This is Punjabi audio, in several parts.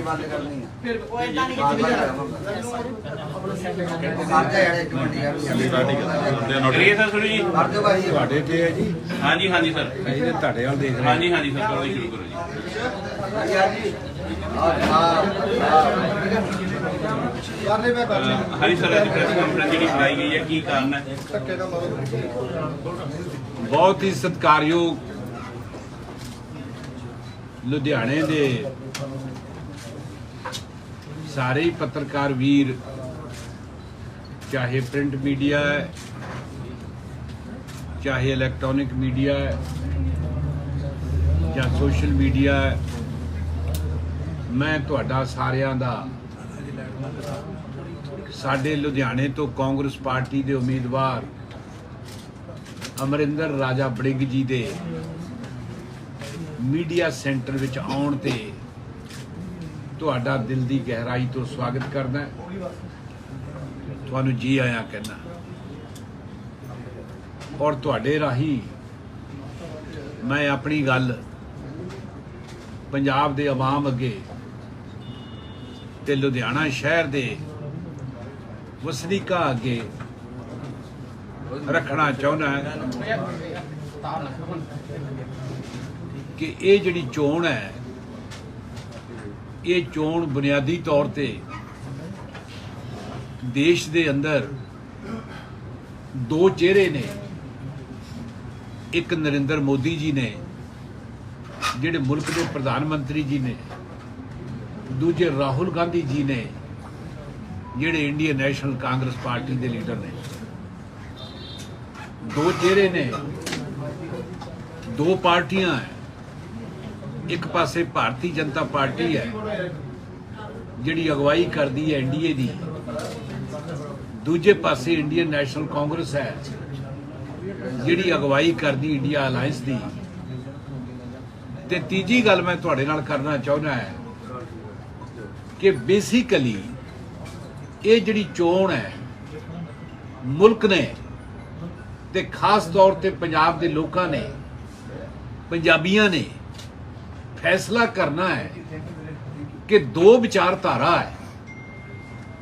ਗੱਡੀ ਬੰਦ ਕਰਨੀ ਆ। ਫਿਰ ਉਹ ਇਦਾਂ ਨਹੀਂ ਬਾਰ ਬਾਰ ਕਰਦੇ ਆ ਇੱਕ ਮਿੰਟ ਯਾਰ। ਕਰੀਏ ਸਰ ਸ਼ੁਰੂ ਜੀ ਕਰ ਦਿਓ ਭਾਈ। ਤੁਹਾਡੇ ਤੇ ਹੈ ਜੀ। ਹਾਂਜੀ ਹਾਂਜੀ ਸਰ। ਅਸੀਂ ਤੇ ਤੁਹਾਡੇ ਵੱਲ ਦੇਖ ਰਹੇ ਹਾਂ। ਹਾਂਜੀ ਹਾਂਜੀ ਸਰ ਕਰੋ ਜੀ, ਸ਼ੁਰੂ ਕਰੋ ਜੀ। ਯਾਰ ਜੀ ਆ ਕਰਨੇ ਮੈਂ ਅਹ, ਹਾਂਜੀ ਸਰ ਅੱਜ ਪ੍ਰੈਸ ਕਾਨਫਰੰਸ ਜਿਹੜੀ ਬੁਲਾਈ ਗਈ ਹੈ ਕੀ ਕਾਰਨ ਹੈ? ਧੱਕੇ ਦਾ ਬਹੁਤ ਹੀ ਸਤਿਕਾਰਯੋਗ ਲੁਧਿਆਣੇ ਦੇ ਸਾਰੇ ਹੀ ਪੱਤਰਕਾਰ ਵੀਰ, ਚਾਹੇ ਪ੍ਰਿੰਟ ਮੀਡੀਆ ਹੈ, ਚਾਹੇ ਇਲੈਕਟ੍ਰੋਨਿਕ ਮੀਡੀਆ ਹੈ, ਜਾਂ ਸੋਸ਼ਲ ਮੀਡੀਆ ਹੈ, ਮੈਂ ਤੁਹਾਡਾ ਸਾਰਿਆਂ ਦਾ, ਸਾਡੇ ਲੁਧਿਆਣੇ ਤੋਂ ਕਾਂਗਰਸ ਪਾਰਟੀ ਦੇ ਉਮੀਦਵਾਰ ਅਮਰਿੰਦਰ ਰਾਜਾ ਬੜਿੰਗ ਜੀ ਦੇ ਮੀਡੀਆ ਸੈਂਟਰ ਵਿੱਚ ਆਉਣ ਤੇ ਤੁਹਾਡਾ ਦਿਲ ਦੀ ਗਹਿਰਾਈ ਤੋਂ ਸਵਾਗਤ ਕਰਦਾ ਤੁਹਾਨੂੰ ਜੀ ਆਇਆਂ ਕਹਿਣਾ ਔਰ ਤੁਹਾਡੇ ਰਾਹੀਂ ਮੈਂ ਆਪਣੀ ਗੱਲ ਪੰਜਾਬ ਦੇ ਆਵਾਮ ਅੱਗੇ ਤੇ ਲੁਧਿਆਣਾ ਸ਼ਹਿਰ ਦੇ ਵਸਨੀਕਾਂ ਅੱਗੇ ਰੱਖਣਾ ਚਾਹੁੰਦਾ ਕਿ ਇਹ ਜਿਹੜੀ ਚੋਣ ਹੈ ਇਹ ਚੋਣ ਬੁਨਿਆਦੀ ਤੌਰ ਤੇ ਦੇਸ਼ ਦੇ ਅੰਦਰ ਦੋ ਚਿਹਰੇ ਨੇ। ਇੱਕ ਨਰਿੰਦਰ ਮੋਦੀ ਜੀ ਨੇ, ਜਿਹੜੇ ਮੁਲਕ ਦੇ ਪ੍ਰਧਾਨ ਮੰਤਰੀ ਜੀ ਨੇ। ਦੂਜੇ ਰਾਹੁਲ ਗਾਂਧੀ ਜੀ ਨੇ, ਜਿਹੜੇ ਇੰਡੀਅਨ ਨੈਸ਼ਨਲ ਕਾਂਗਰਸ ਪਾਰਟੀ ਦੇ ਲੀਡਰ ਨੇ। ਦੋ ਚਿਹਰੇ ਨੇ, ਦੋ ਪਾਰਟੀਆਂ ਹੈ। ਇੱਕ ਪਾਸੇ ਭਾਰਤੀ ਜਨਤਾ ਪਾਰਟੀ ਹੈ, ਜਿਹੜੀ ਅਗਵਾਈ ਕਰਦੀ ਹੈ ਐਨਡੀਏ ਦੀ। ਦੂਜੇ ਪਾਸੇ ਇੰਡੀਅਨ ਨੈਸ਼ਨਲ ਕਾਂਗਰਸ ਹੈ, ਜਿਹੜੀ ਅਗਵਾਈ ਕਰਦੀ ਇੰਡੀਆ ਅਲਾਈਅੰਸ ਦੀ। ਤੇ ਤੀਜੀ ਗੱਲ ਮੈਂ ਤੁਹਾਡੇ ਨਾਲ ਕਰਨਾ ਚਾਹੁੰਦਾ ਹੈ, ਕਿ ਬੇਸਿਕਲੀ ਇਹ ਜਿਹੜੀ ਚੋਣ ਹੈ, ਮੁਲਕ ਨੇ ਤੇ ਖਾਸ ਤੌਰ ਤੇ ਪੰਜਾਬ ਦੇ ਲੋਕਾਂ ਨੇ, ਪੰਜਾਬੀਆਂ ਨੇ ਫੈਸਲਾ ਕਰਨਾ ਹੈ ਕਿ ਦੋ ਵਿਚਾਰਧਾਰਾ ਹੈ।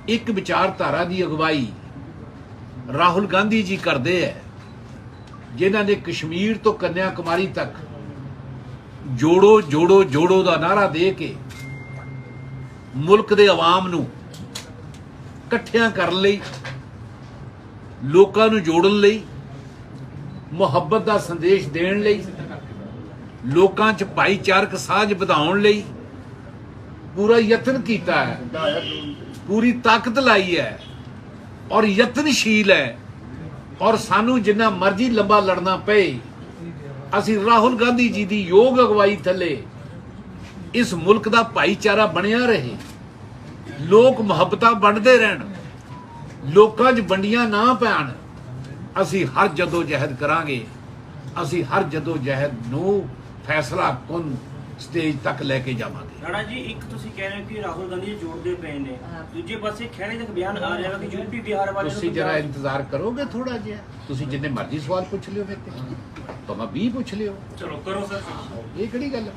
ਇੱਕ ਵਿਚਾਰਧਾਰਾ ਦੀ ਅਗਵਾਈ ਰਾਹੁਲ ਗਾਂਧੀ ਜੀ ਕਰਦੇ ਹੈ, ਜਿਨ੍ਹਾਂ ਨੇ ਕਸ਼ਮੀਰ ਤੋਂ ਕੰਨਿਆ ਕੁਮਾਰੀ ਤੱਕ ਜੋੜੋ ਜੋੜੋ ਜੋੜੋ ਦਾ ਨਾਰਾ ਦੇ ਕੇ ਮੁਲਕ ਦੇ ਆਵਾਮ ਨੂੰ ਇਕੱਠਿਆਂ ਕਰਨ ਲਈ, ਲੋਕਾਂ ਨੂੰ ਜੋੜਨ ਲਈ, ਮੁਹੱਬਤ ਦਾ ਸੰਦੇਸ਼ ਦੇਣ ਲਈ ਲੋਕਾਂ 'ਚ ਭਾਈਚਾਰਕ ਸਾਂਝ ਵਧਾਉਣ ਲਈ ਪੂਰਾ ਯਤਨ ਕੀਤਾ ਹੈ। ਪੂਰੀ ਤਾਕਤ ਲਾਈ ਹੈ ਔਰ ਯਤਨਸ਼ੀਲ ਹੈ। ਔਰ ਸਾਨੂੰ ਜਿੰਨਾ ਮਰਜ਼ੀ ਲੰਬਾ ਲੜਨਾ ਪਏ, ਅਸੀਂ ਰਾਹੁਲ ਗਾਂਧੀ ਜੀ ਦੀ ਯੋਗ ਅਗਵਾਈ ਥੱਲੇ ਇਸ ਮੁਲਕ ਦਾ ਭਾਈਚਾਰਾ ਬਣਿਆ ਰਹੇ। ਲੋਕ ਮੁਹੱਬਤਾਂ ਵੰਡਦੇ ਰਹਿਣ, ਲੋਕਾਂ 'ਚ ਵੰਡੀਆਂ ਨਾ ਪੈਣ, ਅਸੀਂ ਹਰ ਜਦੋਂ ਜਹਿਦ ਕਰਾਂਗੇ, ਅਸੀਂ ਹਰ ਜਦੋਂ ਜਹਿਦ ਨੂੰ ਫੈਸਲਾ ਕੁਨ ਸਟੇਜ ਤੱਕ ਲੈ ਕੇ ਜਾਵਾਂਗੇ। ਰਾਣਾ ਜੀ ਇੱਕ ਤੁਸੀਂ ਕਹਿ ਰਹੇ ਹੋ ਕਿ ਰਾਹੁਲ ਗਾਂਧੀ ਜੀ ਜੋੜਦੇ ਪਏ ਨੇ। ਦੂਜੇ ਪਾਸੇ ਖਹਿੜੇ ਤੱਕ ਬਿਆਨ ਆ ਰਿਹਾ ਕਿ ਯੂਪੀ ਬਿਹਾਰ ਵਾਲੇ ਤੁਸੀਂ ਜਰਾ ਇੰਤਜ਼ਾਰ ਕਰੋਗੇ ਥੋੜਾ ਜਿਹਾ? ਤੁਸੀਂ ਜਿੰਨੇ ਮਰਜ਼ੀ ਸਵਾਲ ਪੁੱਛ ਲਿਓ ਮੇਰੇ ਤੇ। ਭਾਵੇਂ 20 ਪੁੱਛ ਲਿਓ। ਚਲੋ ਕਰੋ ਸਰ। ਇਹ ਕਿਹੜੀ ਗੱਲ ਹੈ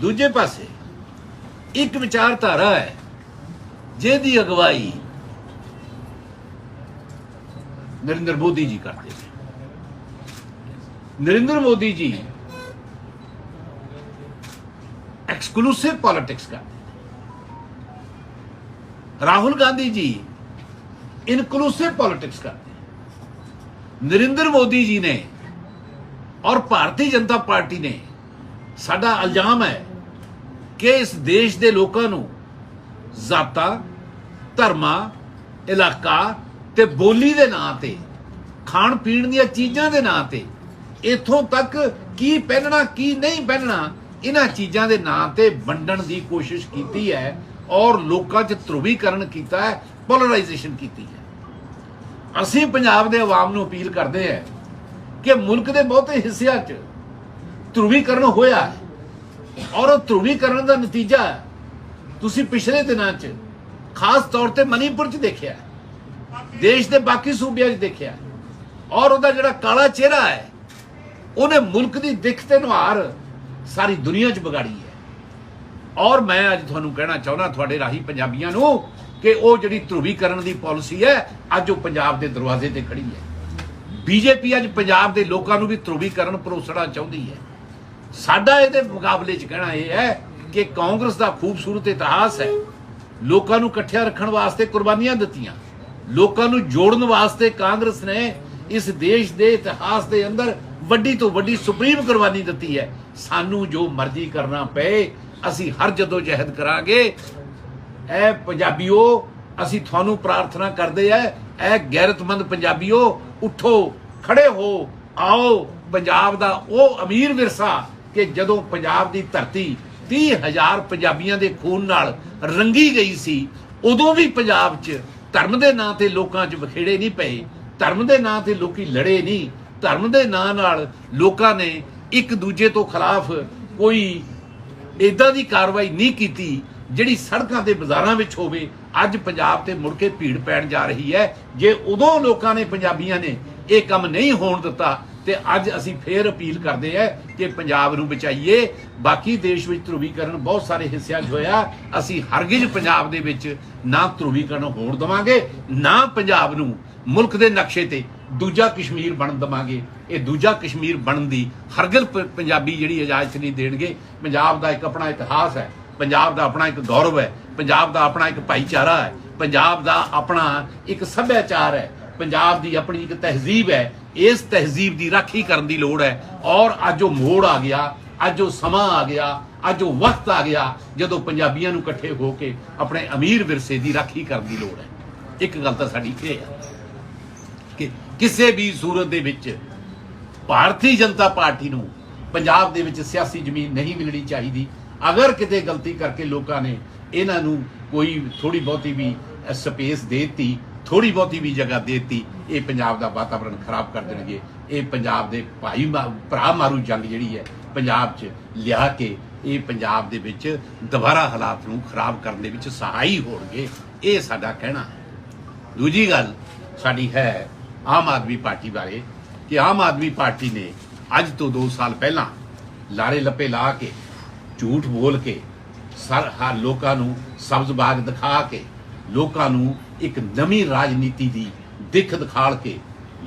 ਦੂਜੇ ਪਾਸੇ ਇੱਕ ਵਿਚਾਰਧਾਰਾ ਹੈ ਜਿਹਦੀ ਅਗਵਾਈ ਨਰਿੰਦਰ ਮੋਦੀ ਜੀ ਕਰਦੇ ਨੇ। ਨਰਿੰਦਰ ਮੋਦੀ ਜੀ ਐਕਸਕਲੂਸਿਵ ਪੋਲਿਟਿਕਸ ਕਰਦੇ ਰਾਹੁਲ ਗਾਂਧੀ ਜੀ ਇਨਕਲੂਸਿਵ ਪੋਲਿਟਿਕਸ ਕਰਦੇ ਨਰਿੰਦਰ ਮੋਦੀ ਜੀ ਨੇ ਔਰ ਭਾਰਤੀ ਜਨਤਾ ਪਾਰਟੀ ਨੇ ਸਾਡਾ ਇਲਜ਼ਾਮ ਹੈ ਕਿ ਇਸ ਦੇਸ਼ ਦੇ ਲੋਕਾਂ ਨੂੰ ਜ਼ਾਤਾਂ ਧਰਮਾਂ ਇਲਾਕਾ ਤੇ ਬੋਲੀ ਦੇ ਨਾਂ ਤੇ ਖਾਣ ਪੀਣ ਦੀਆਂ ਚੀਜ਼ਾਂ ਦੇ ਨਾਂ ਤੇ ਇਥੋਂ ਤੱਕ ਕੀ ਪਹਿਨਣਾ ਕੀ ਨਹੀਂ ਪਹਿਨਣਾ ਇਹਨਾਂ ਚੀਜ਼ਾਂ ਦੇ ਨਾਂ ਤੇ ਵੰਡਣ ਦੀ ਕੋਸ਼ਿਸ਼ ਕੀਤੀ ਹੈ ਔਰ ਲੋਕਾਂ 'ਚ ਧਰੁਵੀਕਰਨ ਕੀਤਾ ਹੈ ਪੋਲਰਾਈਜੇਸ਼ਨ ਕੀਤੀ ਹੈ। ਅਸੀਂ ਪੰਜਾਬ ਦੇ ਆਵਾਮ ਨੂੰ ਅਪੀਲ ਕਰਦੇ ਹਾਂ ਕਿ ਮੁਲਕ ਦੇ ਬਹੁਤੇ ਹਿੱਸਿਆਂ 'ਚ ਧਰੁਵੀਕਰਨ ਹੋਇਆ ਹੈ ਔਰ ਉਹ ਧਰੁਵੀਕਰਨ ਦਾ ਨਤੀਜਾ ਤੁਸੀਂ ਪਿਛਲੇ ਦਿਨਾਂ 'ਚ ਖਾਸ ਤੌਰ ਤੇ ਮਨੀਪੁਰ 'ਚ ਦੇਖਿਆ ਦੇਸ਼ ਦੇ ਬਾਕੀ ਸੂਬਿਆਂ 'ਚ ਦੇਖਿਆ ਔਰ ਉਹਦਾ ਜਿਹੜਾ ਕਾਲਾ ਚਿਹਰਾ ਹੈ, ਉਹਨੇ ਮੁਲਕ ਦੀ ਦਿੱਖ ਤੇ ਨੁਹਾਰ ਸਾਰੀ ਦੁਨੀਆ 'ਚ ਵਿਗਾੜੀ ਹੈ। ਔਰ ਮੈਂ ਅੱਜ ਤੁਹਾਨੂੰ ਕਹਿਣਾ ਚਾਹੁੰਦਾ, ਤੁਹਾਡੇ ਰਾਹੀਂ ਪੰਜਾਬੀਆਂ ਨੂੰ ਕਿ ਉਹ ਜਿਹੜੀ ਧਰੂਵੀਕਰਨ ਦੀ ਪਾਲਿਸੀ ਹੈ, ਅੱਜ ਉਹ ਪੰਜਾਬ ਦੇ ਦਰਵਾਜ਼ੇ ਤੇ ਖੜੀ ਹੈ। ਬੀਜੇਪੀ ਅੱਜ ਪੰਜਾਬ ਦੇ ਲੋਕਾਂ ਨੂੰ ਵੀ ਧਰੂਵੀਕਰਨ ਪਰੋਸਣਾ ਚਾਹੁੰਦੀ ਹੈ। ਸਾਡਾ ਇਹਦੇ ਮੁਕਾਬਲੇ 'ਚ ਕਹਿਣਾ ਇਹ ਹੈ ਕਿ ਕਾਂਗਰਸ ਦਾ ਖੂਬਸੂਰਤ ਇਤਿਹਾਸ ਹੈ। ਲੋਕਾਂ ਨੂੰ ਇਕੱਠਿਆ ਰੱਖਣ ਵਾਸਤੇ ਕੁਰਬਾਨੀਆਂ ਦਿੱਤੀਆਂ। ਲੋਕਾਂ ਨੂੰ ਜੋੜਨ ਵਾਸਤੇ ਕਾਂਗਰਸ ਨੇ ਇਸ ਦੇਸ਼ ਦੇ ਇਤਿਹਾਸ ਦੇ ਅੰਦਰ ਵੱਡੀ ਤੋਂ ਵੱਡੀ ਸੁਪਰੀਮ ਕੁਰਬਾਨੀ ਦਿੱਤੀ ਹੈ। ਸਾਨੂੰ ਜੋ ਮਰਜ਼ੀ ਕਰਨਾ ਪਏ, ਅਸੀਂ ਹਰ ਜਦੋਂ ਜਹਿਦ ਕਰਾਂਗੇ, ਐ ਪੰਜਾਬੀਓ, ਅਸੀਂ ਤੁਹਾਨੂੰ ਪ੍ਰਾਰਥਨਾ ਕਰਦੇ ਐ ਐ ਗੈਰਤਮੰਦ ਪੰਜਾਬੀਓ, ਉਠੋ, ਖੜੇ ਹੋ, ਆਓ। ਪੰਜਾਬ ਦਾ ਉਹ ਅਮੀਰ ਵਿਰਸਾ ਕਿ ਜਦੋਂ ਪੰਜਾਬ ਦੀ ਧਰਤੀ 30000 ਪੰਜਾਬੀਆਂ ਦੇ ਖੂਨ ਨਾਲ ਰੰਗੀ ਗਈ ਸੀ, ਉਦੋਂ ਵੀ ਪੰਜਾਬ 'ਚ ਧਰਮ ਦੇ ਨਾਂ ਤੇ ਲੋਕਾਂ 'ਚ ਵਖੇੜੇ ਨਹੀਂ ਪਏ, ਧਰਮ ਦੇ ਨਾਂ ਤੇ ਲੋਕੀ ਲੜੇ ਨਹੀਂ। ਧਰਮ ਦੇ ਨਾਂ ਨਾਲ ਲੋਕਾਂ ਨੇ ਇੱਕ ਦੂਜੇ ਤੋਂ ਖਿਲਾਫ ਕੋਈ ਇਦਾਂ ਦੀ ਕਾਰਵਾਈ ਨਹੀਂ ਕੀਤੀ ਜਿਹੜੀ ਸੜਕਾਂ ਤੇ ਬਾਜ਼ਾਰਾਂ ਵਿੱਚ ਹੋਵੇ। ਅੱਜ ਪੰਜਾਬ ਤੇ ਮੁੜ ਕੇ ਭੀੜ ਪੈਣ ਜਾ ਰਹੀ ਹੈ। ਜੇ ਉਦੋਂ ਲੋਕਾਂ ਨੇ ਪੰਜਾਬੀਆਂ ਨੇ ਇਹ ਕੰਮ ਨਹੀਂ ਹੋਣ ਦਿੱਤਾ ਤੇ ਅੱਜ ਅਸੀਂ ਫੇਰ ਅਪੀਲ ਕਰਦੇ ਹਾਂ ਕਿ ਪੰਜਾਬ ਨੂੰ ਬਚਾਈਏ। ਬਾਕੀ ਦੇਸ਼ ਵਿੱਚ ਧਰੂਵੀਕਰਨ ਬਹੁਤ ਸਾਰੇ ਹਿੱਸਿਆਂ 'ਚ ਹੋਇਆ। ਅਸੀਂ ਹਰਗਿਜ਼ ਪੰਜਾਬ ਦੇ ਵਿੱਚ ਨਾ ਧਰੂਵੀਕਰਨ ਹੋਣ ਦਵਾਂਗੇ, ਨਾ ਪੰਜਾਬ ਨੂੰ ਮੁਲਕ ਦੇ ਨਕਸ਼ੇ ਤੇ ਦੂਜਾ ਕਸ਼ਮੀਰ ਬਣਨ ਦਵਾਂਗੇ। ਇਹ ਦੂਜਾ ਕਸ਼ਮੀਰ ਬਣਨ ਦੀ ਹਰਗਿਲ ਪੰਜਾਬੀ ਜਿਹੜੀ ਇਜਾਜ਼ਤ ਨਹੀਂ ਦੇਣਗੇ। ਪੰਜਾਬ ਦਾ ਇੱਕ ਆਪਣਾ ਇਤਿਹਾਸ ਹੈ, ਪੰਜਾਬ ਦਾ ਆਪਣਾ ਇੱਕ ਗੌਰਵ ਹੈ, ਪੰਜਾਬ ਦਾ ਆਪਣਾ ਇੱਕ ਭਾਈਚਾਰਾ ਹੈ, ਪੰਜਾਬ ਦਾ ਆਪਣਾ ਇੱਕ ਸੱਭਿਆਚਾਰ ਹੈ, ਪੰਜਾਬ ਦੀ ਆਪਣੀ ਇੱਕ ਤਹਿਜ਼ੀਬ ਹੈ। ਇਸ ਤਹਿਜ਼ੀਬ ਦੀ ਰਾਖੀ ਕਰਨ ਦੀ ਲੋੜ ਹੈ। ਔਰ ਅੱਜ ਉਹ ਮੋੜ ਆ ਗਿਆ, ਅੱਜ ਉਹ ਸਮਾਂ ਆ ਗਿਆ, ਅੱਜ ਉਹ ਵਕਤ ਆ ਗਿਆ, ਜਦੋਂ ਪੰਜਾਬੀਆਂ ਨੂੰ ਇਕੱਠੇ ਹੋ ਕੇ ਆਪਣੇ ਅਮੀਰ ਵਿਰਸੇ ਦੀ ਰਾਖੀ ਕਰਨ ਦੀ ਲੋੜ ਹੈ। ਇੱਕ ਗੱਲ ਤਾਂ ਸਾਡੀ ਇਹ ਹੈ ਕਿਸੇ ਵੀ ਸੂਰਤ ਦੇ ਵਿੱਚ ਭਾਰਤੀ ਜਨਤਾ ਪਾਰਟੀ ਨੂੰ ਪੰਜਾਬ ਦੇ ਵਿੱਚ ਸਿਆਸੀ ਜ਼ਮੀਨ ਨਹੀਂ ਮਿਲਣੀ ਚਾਹੀਦੀ। ਅਗਰ ਕਿਤੇ ਗਲਤੀ ਕਰਕੇ ਲੋਕਾਂ ਨੇ ਇਹਨਾਂ ਨੂੰ ਕੋਈ ਥੋੜੀ ਬਹੁਤੀ ਵੀ ਸਪੇਸ ਦੇਤੀ ਥੋੜੀ ਬਹੁਤੀ ਵੀ ਜਗ੍ਹਾ ਦੇਤੀ, ਇਹ ਪੰਜਾਬ ਦਾ ਵਾਤਾਵਰਣ ਖਰਾਬ ਕਰ ਦੇਣਗੇ। ਇਹ ਪੰਜਾਬ ਦੇ ਭਾਈ ਮਾ- ਭਰਾ ਮਾਰੂ ਜੰਗ ਜਿਹੜੀ ਹੈ, ਪੰਜਾਬ 'ਚ ਲਿਆ ਕੇ ਇਹ ਪੰਜਾਬ ਦੇ ਵਿੱਚ ਦੁਬਾਰਾ ਹਾਲਾਤ ਨੂੰ ਖਰਾਬ ਕਰਨ ਦੇ ਵਿੱਚ ਸਹਾਈ ਹੋਣਗੇ। ਇਹ ਸਾਡਾ ਕਹਿਣਾ ਹੈ। ਦੂਜੀ ਗੱਲ ਸਾਡੀ ਹੈ ਆਮ ਆਦਮੀ ਪਾਰਟੀ ਬਾਰੇ ਕਿ ਆਮ ਆਦਮੀ ਪਾਰਟੀ ਨੇ ਅੱਜ ਤੋਂ 2 ਸਾਲ ਪਹਿਲਾਂ ਲਾਰੇ ਲੱਪੇ ਲਾ ਕੇ ਝੂਠ ਬੋਲ ਕੇ ਸਰ ਹਰ ਲੋਕਾਂ ਨੂੰ ਸਬਜ਼ ਬਾਗ ਦਿਖਾ ਕੇ ਲੋਕਾਂ ਨੂੰ ਇੱਕ ਨਵੀਂ ਰਾਜਨੀਤੀ ਦੀ ਦਿੱਖ ਦਿਖਾਲ ਕੇ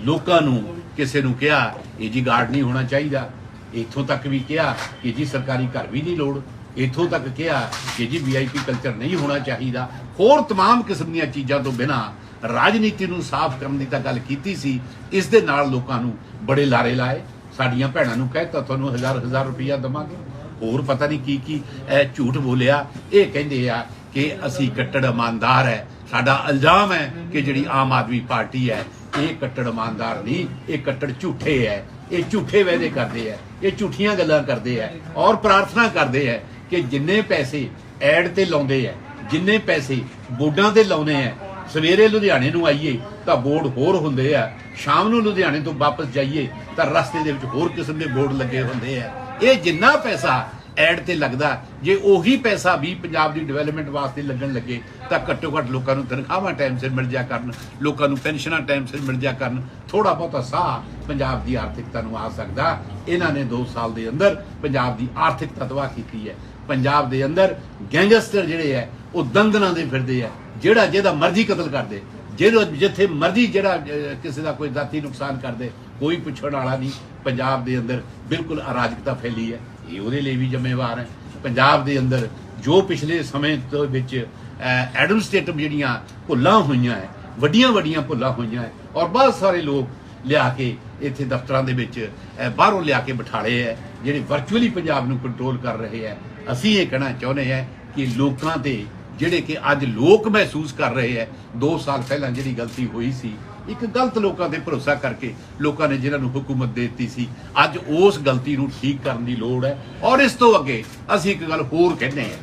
ਲੋਕਾਂ ਨੂੰ ਕਿਸੇ ਨੂੰ ਕਿਹਾ ਇਹ ਜੀ ਗਾਰਡ ਨਹੀਂ ਹੋਣਾ ਚਾਹੀਦਾ ਇੱਥੋਂ ਤੱਕ ਵੀ ਕਿਹਾ ਕਿ ਜੀ ਸਰਕਾਰੀ ਘਰ ਵੀ ਨਹੀਂ ਲੋੜ ਇੱਥੋਂ ਤੱਕ ਕਿਹਾ ਕਿ ਜੀ ਵੀਆਈਪੀ ਕਲਚਰ ਨਹੀਂ ਹੋਣਾ ਚਾਹੀਦਾ ਹੋਰ तमाम ਕਿਸਮ ਦੀਆਂ ਚੀਜ਼ਾਂ ਤੋਂ ਬਿਨਾ ਰਾਜਨੀਤੀ ਨੂੰ ਸਾਫ਼ ਕਰਨ ਦੀ ਤਾਂ ਗੱਲ ਕੀਤੀ ਸੀ, ਇਸ ਦੇ ਨਾਲ ਲੋਕਾਂ ਨੂੰ ਬੜੇ ਲਾਰੇ ਲਾਏ, ਸਾਡੀਆਂ ਭੈਣਾਂ ਨੂੰ ਕਹਿਤਾ ਤੁਹਾਨੂੰ ਹਜ਼ਾਰ ਹਜ਼ਾਰ ਰੁਪਈਆ ਦਵਾਂਗੇ। ਹੋਰ ਪਤਾ ਨਹੀਂ ਕੀ ਕੀ ਇਹ ਝੂਠ ਬੋਲਿਆ, ਇਹ ਕਹਿੰਦੇ ਆ ਕਿ ਅਸੀਂ ਕੱਟੜ ਇਮਾਨਦਾਰ ਹੈ, ਸਾਡਾ ਇਲਜ਼ਾਮ ਹੈ ਕਿ ਜਿਹੜੀ ਆਮ ਆਦਮੀ ਪਾਰਟੀ ਹੈ, ਇਹ ਕੱਟੜ ਇਮਾਨਦਾਰ ਨਹੀਂ, ਇਹ ਕੱਟੜ ਝੂਠੇ ਹੈ, ਇਹ ਝੂਠੇ ਵਾਅਦੇ ਕਰਦੇ ਹੈ, ਇਹ ਝੂਠੀਆਂ ਗੱਲਾਂ ਕਰਦੇ ਹੈ ਔਰ ਪ੍ਰਾਰਥਨਾ ਕਰਦੇ ਹੈ ਕਿ ਜਿੰਨੇ ਪੈਸੇ ਐਡ ਤੇ ਲਾਉਂਦੇ ਹੈ, ਜਿੰਨੇ ਪੈਸੇ ਬੋਰਡਾਂ ਤੇ ਲਾਉਨੇ ਹੈ ਸਵੇਰੇ ਲੁਧਿਆਣੇ ਨੂੰ ਆਈਏ ਤਾਂ ਬੋਰਡ ਹੋਰ ਹੁੰਦੇ ਆ। ਸ਼ਾਮ ਨੂੰ ਲੁਧਿਆਣੇ ਤੋਂ ਵਾਪਸ ਜਾਈਏ ਤਾਂ ਰਸਤੇ ਦੇ ਵਿੱਚ ਹੋਰ ਕਿਸਮ ਦੇ ਬੋਰਡ ਲੱਗੇ ਹੁੰਦੇ ਆ। ਇਹ ਜਿੰਨਾ ਪੈਸਾ ਐਡ ਤੇ ਲੱਗਦਾ, ਜੇ ਉਹੀ ਪੈਸਾ ਵੀ ਪੰਜਾਬ ਦੀ ਡਿਵੈਲਪਮੈਂਟ ਵਾਸਤੇ ਲੱਗਣ ਲੱਗੇ, ਤਾਂ ਘੱਟੋ ਘੱਟ ਲੋਕਾਂ ਨੂੰ ਤਨਖਾਹਾਂ ਟਾਈਮ ਸਿਰ ਮਿਲ ਜਾ ਕਰਨ, ਲੋਕਾਂ ਨੂੰ ਪੈਨਸ਼ਨਾਂ ਟਾਈਮ ਸਿਰ ਮਿਲ ਜਾ ਕਰਨ ਥੋੜਾ ਬਹੁਤਾ ਸਾਹ ਪੰਜਾਬ ਦੀ ਆਰਥਿਕਤਾ ਨੂੰ ਆ ਸਕਦਾ। ਇਹਨਾਂ ਨੇ 2 ਸਾਲ ਦੇ ਅੰਦਰ ਪੰਜਾਬ ਦੀ ਆਰਥਿਕ ਤਬਾਹ ਕੀਤੀ ਹੈ। ਪੰਜਾਬ ਦੇ ਅੰਦਰ ਗੈਂਗਸਟਰ ਜਿਹੜੇ ਹੈ ਉਹ ਦੰਦਨਾਂ ਦੇ ਫਿਰਦੇ ਆ, ਜਿਹੜਾ ਜਿਹਦਾ ਮਰਜ਼ੀ ਕਤਲ ਕਰਦੇ ਜਿਹੜਾ ਜਿੱਥੇ ਮਰਜ਼ੀ ਜਿਹੜਾ ਕਿਸੇ ਦਾ ਕੋਈ ਜ਼ਾਤੀ ਨੁਕਸਾਨ ਕਰਦੇ ਕੋਈ ਪੁੱਛਣ ਵਾਲਾ ਨਹੀਂ। ਪੰਜਾਬ ਦੇ ਅੰਦਰ ਬਿਲਕੁਲ ਅਰਾਜਕਤਾ ਫੈਲੀ ਹੈ। ਇਹ ਉਹਦੇ ਲਈ ਵੀ ਜ਼ਿੰਮੇਵਾਰ ਹੈ। ਪੰਜਾਬ ਦੇ ਅੰਦਰ ਜੋ ਪਿਛਲੇ ਸਮੇਂ ਤੋਂ ਵਿੱਚ ਐਡਮਿਨਿਸਟ੍ਰੇਟਿਵ ਜਿਹੜੀਆਂ ਭੁੱਲਾਂ ਹੋਈਆਂ ਹੈ, ਵੱਡੀਆਂ ਵੱਡੀਆਂ ਭੁੱਲਾਂ ਹੋਈਆਂ ਹੈ, ਔਰ ਬਹੁਤ ਸਾਰੇ ਲੋਕ ਲਿਆ ਕੇ ਇੱਥੇ ਦਫ਼ਤਰਾਂ ਦੇ ਵਿੱਚ ਬਾਹਰੋਂ ਲਿਆ ਕੇ ਬਿਠਾਲੇ ਹੈ, ਜਿਹੜੇ ਵਰਚੁਅਲੀ ਪੰਜਾਬ ਨੂੰ ਕੰਟਰੋਲ ਕਰ ਰਹੇ ਹੈ। ਅਸੀਂ ਇਹ ਕਹਿਣਾ ਚਾਹੁੰਦੇ ਹਾਂ ਕਿ ਲੋਕਾਂ ਤੇ ਜਿਹੜੇ ਕਿ ਅੱਜ ਲੋਕ ਮਹਿਸੂਸ ਕਰ ਰਹੇ ਹੈ 2 ਸਾਲ ਪਹਿਲਾਂ ਜਿਹੜੀ ਗਲਤੀ ਹੋਈ ਸੀ, ਇੱਕ ਗਲਤ ਲੋਕਾਂ ਤੇ ਭਰੋਸਾ ਕਰਕੇ ਲੋਕਾਂ ਨੇ ਜਿਹਨਾਂ ਨੂੰ ਹਕੂਮਤ ਦੇ ਦਿੱਤੀ ਸੀ, ਅੱਜ ਉਸ ਗਲਤੀ ਨੂੰ ਠੀਕ ਕਰਨ ਦੀ ਲੋੜ ਹੈ। ਔਰ ਇਸ ਤੋਂ ਅੱਗੇ ਅਸੀਂ ਇੱਕ ਗੱਲ ਹੋਰ ਕਹਿੰਦੇ ਹਾਂ।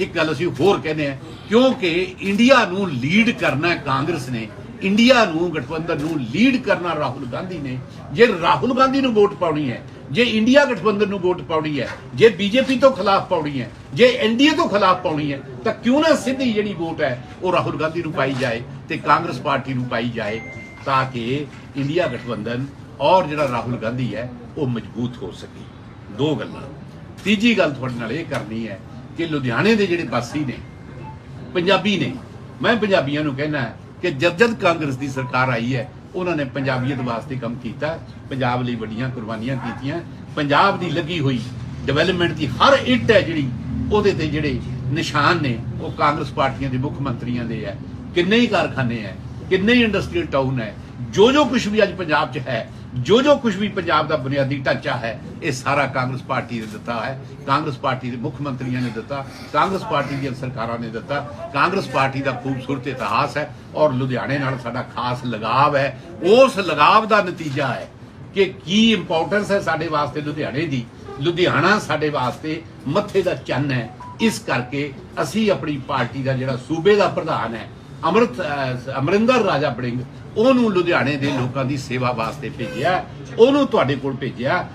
ਇੱਕ ਗੱਲ ਅਸੀਂ ਹੋਰ ਕਹਿੰਦੇ ਹਾਂ, ਕਿਉਂਕਿ ਇੰਡੀਆ ਨੂੰ ਲੀਡ ਕਰਨਾ ਕਾਂਗਰਸ ਨੇ, ਇੰਡੀਆ ਨੂੰ ਗਠਬੰਧਨ ਨੂੰ ਲੀਡ ਕਰਨਾ ਰਾਹੁਲ ਗਾਂਧੀ ਨੇ, ਜੇ ਰਾਹੁਲ ਗਾਂਧੀ ਨੂੰ ਵੋਟ ਪਾਉਣੀ ਹੈ ਜੇ ਇੰਡੀਆ ਗਠਬੰਧਨ ਨੂੰ ਵੋਟ ਪਾਉਣੀ ਹੈ, ਜੇ ਬੀਜੇਪੀ ਤੋਂ ਖਿਲਾਫ ਪਾਉਣੀ ਹੈ, ਜੇ ਐਨਡੀਏ ਤੋਂ ਖਿਲਾਫ ਪਾਉਣੀ ਹੈ, ਤਾਂ ਕਿਉਂ ਨਾ ਸਿੱਧੀ ਜਿਹੜੀ ਵੋਟ ਹੈ, ਉਹ ਰਾਹੁਲ ਗਾਂਧੀ ਨੂੰ ਪਾਈ ਜਾਏ ਤੇ ਕਾਂਗਰਸ ਪਾਰਟੀ ਨੂੰ ਪਾਈ ਜਾਏ ਤਾਂ ਕਿ ਇੰਡੀਆ ਗਠਬੰਧਨ ਔਰ ਜਿਹੜਾ ਰਾਹੁਲ ਗਾਂਧੀ ਹੈ, ਉਹ ਮਜ਼ਬੂਤ ਹੋ ਸਕੇ। ਦੋ ਗੱਲਾਂ। ਤੀਜੀ ਗੱਲ ਤੁਹਾਡੇ ਨਾਲ ਇਹ ਕਰਨੀ ਹੈ ਕਿ ਲੁਧਿਆਣੇ ਦੇ ਜਿਹੜੇ ਵਾਸੀ ਨੇ, ਪੰਜਾਬੀ ਨੇ, ਮੈਂ ਪੰਜਾਬੀਆਂ ਨੂੰ ਕਹਿਣਾ ਕਿ ਜਦ ਜਦ ਕਾਂਗਰਸ ਦੀ ਸਰਕਾਰ ਆਈ ਹੈ ਉਹਨਾਂ ਨੇ ਪੰਜਾਬੀਅਤ ਵਾਸਤੇ ਕੰਮ ਕੀਤਾ, ਪੰਜਾਬ ਲਈ ਵੱਡੀਆਂ ਕੁਰਬਾਨੀਆਂ ਕੀਤੀਆਂ, ਪੰਜਾਬ ਦੀ ਲੱਗੀ ਹੋਈ ਡਿਵੈਲਪਮੈਂਟ ਦੀ ਹਰ ਇੱਟ ਹੈ ਜਿਹੜੀ, ਉਹਦੇ ਤੇ ਜਿਹੜੇ ਨਿਸ਼ਾਨ ਨੇ, ਉਹ ਕਾਂਗਰਸ ਪਾਰਟੀਆਂ ਦੇ ਮੁੱਖ ਮੰਤਰੀਆਂ ਦੇ ਹੈ, ਕਿੰਨੇ ਹੀ ਕਾਰਖਾਨੇ ਹੈ, ਕਿੰਨੇ ਹੀ ਇੰਡਸਟਰੀਅਲ ਟਾਊਨ ਹੈ ਜੋ ਜੋ ਕੁਝ ਵੀ ਅੱਜ ਪੰਜਾਬ 'ਚ ਹੈ ਜੋ ਜੋ ਕੁਝ ਵੀ ਪੰਜਾਬ ਦਾ ਬੁਨਿਆਦੀ ਢਾਂਚਾ ਹੈ, ਇਹ ਸਾਰਾ ਕਾਂਗਰਸ ਪਾਰਟੀ ਨੇ ਦਿੱਤਾ ਹੈ। ਕਾਂਗਰਸ ਪਾਰਟੀ ਦੇ ਮੁੱਖ ਮੰਤਰੀਆਂ ਨੇ ਦਿੱਤਾ, ਕਾਂਗਰਸ ਪਾਰਟੀ ਦੀਆਂ ਸਰਕਾਰਾਂ ਨੇ ਦਿੱਤਾ, ਕਾਂਗਰਸ ਪਾਰਟੀ ਦਾ ਖੂਬਸੂਰਤ ਇਤਿਹਾਸ ਹੈ ਔਰ ਲੁਧਿਆਣੇ ਨਾਲ ਸਾਡਾ ਖਾਸ ਲਗਾਵ ਹੈ। ਉਸ ਲਗਾਵ ਦਾ ਨਤੀਜਾ ਹੈ ਕਿ ਕੀ ਇੰਪੋਰਟੈਂਸ ਹੈ ਸਾਡੇ ਵਾਸਤੇ ਲੁਧਿਆਣੇ ਦੀ। ਲੁਧਿਆਣਾ ਸਾਡੇ ਵਾਸਤੇ ਮੱਥੇ ਦਾ ਚੰਨ ਹੈ। ਇਸ ਕਰਕੇ ਅਸੀਂ ਆਪਣੀ ਪਾਰਟੀ ਦਾ ਜਿਹੜਾ ਸੂਬੇ ਦਾ ਪ੍ਰਧਾਨ ਹੈ ਅਮਰਤ ਅਮਰਿੰਦਰ ਰਾਜਾ ਬੜਿੰਗ, ਉਹਨੂੰ ਲੁਧਿਆਣੇ ਦੇ ਲੋਕਾਂ ਦੀ ਸੇਵਾ ਵਾਸਤੇ ਭੇਜਿਆ, ਉਹਨੂੰ ਤੁਹਾਡੇ ਕੋਲ ਭੇਜਿਆ।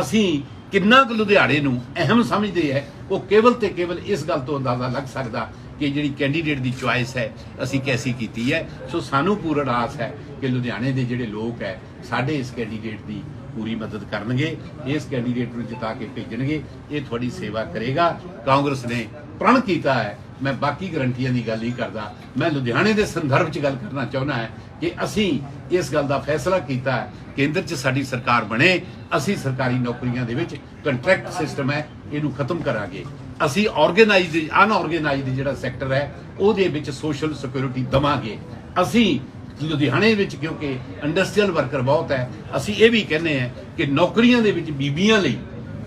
ਅਸੀਂ ਕਿੰਨਾ ਕੁ ਲੁਧਿਆਣੇ ਨੂੰ ਅਹਿਮ ਸਮਝਦੇ ਹੈ, ਉਹ ਕੇਵਲ ਤੇ ਕੇਵਲ ਇਸ ਗੱਲ ਤੋਂ ਅੰਦਾਜ਼ਾ ਲੱਗ ਸਕਦਾ ਕਿ ਜਿਹੜੀ ਕੈਂਡੀਡੇਟ ਦੀ ਚੁਆਇਸ ਹੈ, ਅਸੀਂ ਕੈਸੀ ਕੀਤੀ ਹੈ। ਸੋ ਸਾਨੂੰ ਪੂਰਨ ਆਸ ਹੈ ਕਿ ਲੁਧਿਆਣੇ ਦੇ ਜਿਹੜੇ ਲੋਕ ਹੈ, ਸਾਡੇ ਇਸ ਕੈਂਡੀਡੇਟ ਦੀ ਪੂਰੀ ਮਦਦ ਕਰਨਗੇ, ਇਸ ਕੈਂਡੀਡੇਟ ਨੂੰ ਜਿਤਾ ਕੇ ਭੇਜਣਗੇ, ਇਹ ਤੁਹਾਡੀ ਸੇਵਾ ਕਰੇਗਾ। ਕਾਂਗਰਸ ਨੇ ਪ੍ਰਣ ਕੀਤਾ ਹੈ ਮੈਂ ਬਾਕੀ ਗਰੰਟੀਆਂ ਦੀ ਗੱਲ ਹੀ ਕਰਦਾ, ਮੈਂ ਲੁਧਿਆਣੇ ਦੇ ਸੰਦਰਭ 'ਚ ਗੱਲ ਕਰਨਾ ਚਾਹੁੰਦਾ ਹੈ ਕਿ ਅਸੀਂ ਇਸ ਗੱਲ ਦਾ ਫੈਸਲਾ ਕੀਤਾ ਹੈ, ਕੇਂਦਰ 'ਚ ਸਾਡੀ ਸਰਕਾਰ ਬਣੇ, ਅਸੀਂ ਸਰਕਾਰੀ ਨੌਕਰੀਆਂ ਦੇ ਵਿੱਚ ਕੰਟਰੈਕਟ ਸਿਸਟਮ ਹੈ, ਇਹਨੂੰ ਖਤਮ ਕਰਾਂਗੇ। ਅਸੀਂ ਆਰਗੇਨਾਈਜ਼ਡ ਅਨਆਰਗੇਨਾਈਜ਼ਡ ਜਿਹੜਾ ਸੈਕਟਰ ਹੈ, ਉਹਦੇ ਵਿੱਚ ਸੋਸ਼ਲ ਸਿਕਿਉਰਿਟੀ ਦਵਾਂਗੇ। ਅਸੀਂ ਲੁਧਿਆਣੇ ਵਿੱਚ, ਕਿਉਂਕਿ ਇੰਡਸਟਰੀਅਲ ਵਰਕਰ ਬਹੁਤ ਹੈ, ਅਸੀਂ ਇਹ ਵੀ ਕਹਿੰਦੇ ਹਾਂ ਕਿ ਨੌਕਰੀਆਂ ਦੇ ਵਿੱਚ ਬੀਬੀਆਂ ਲਈ,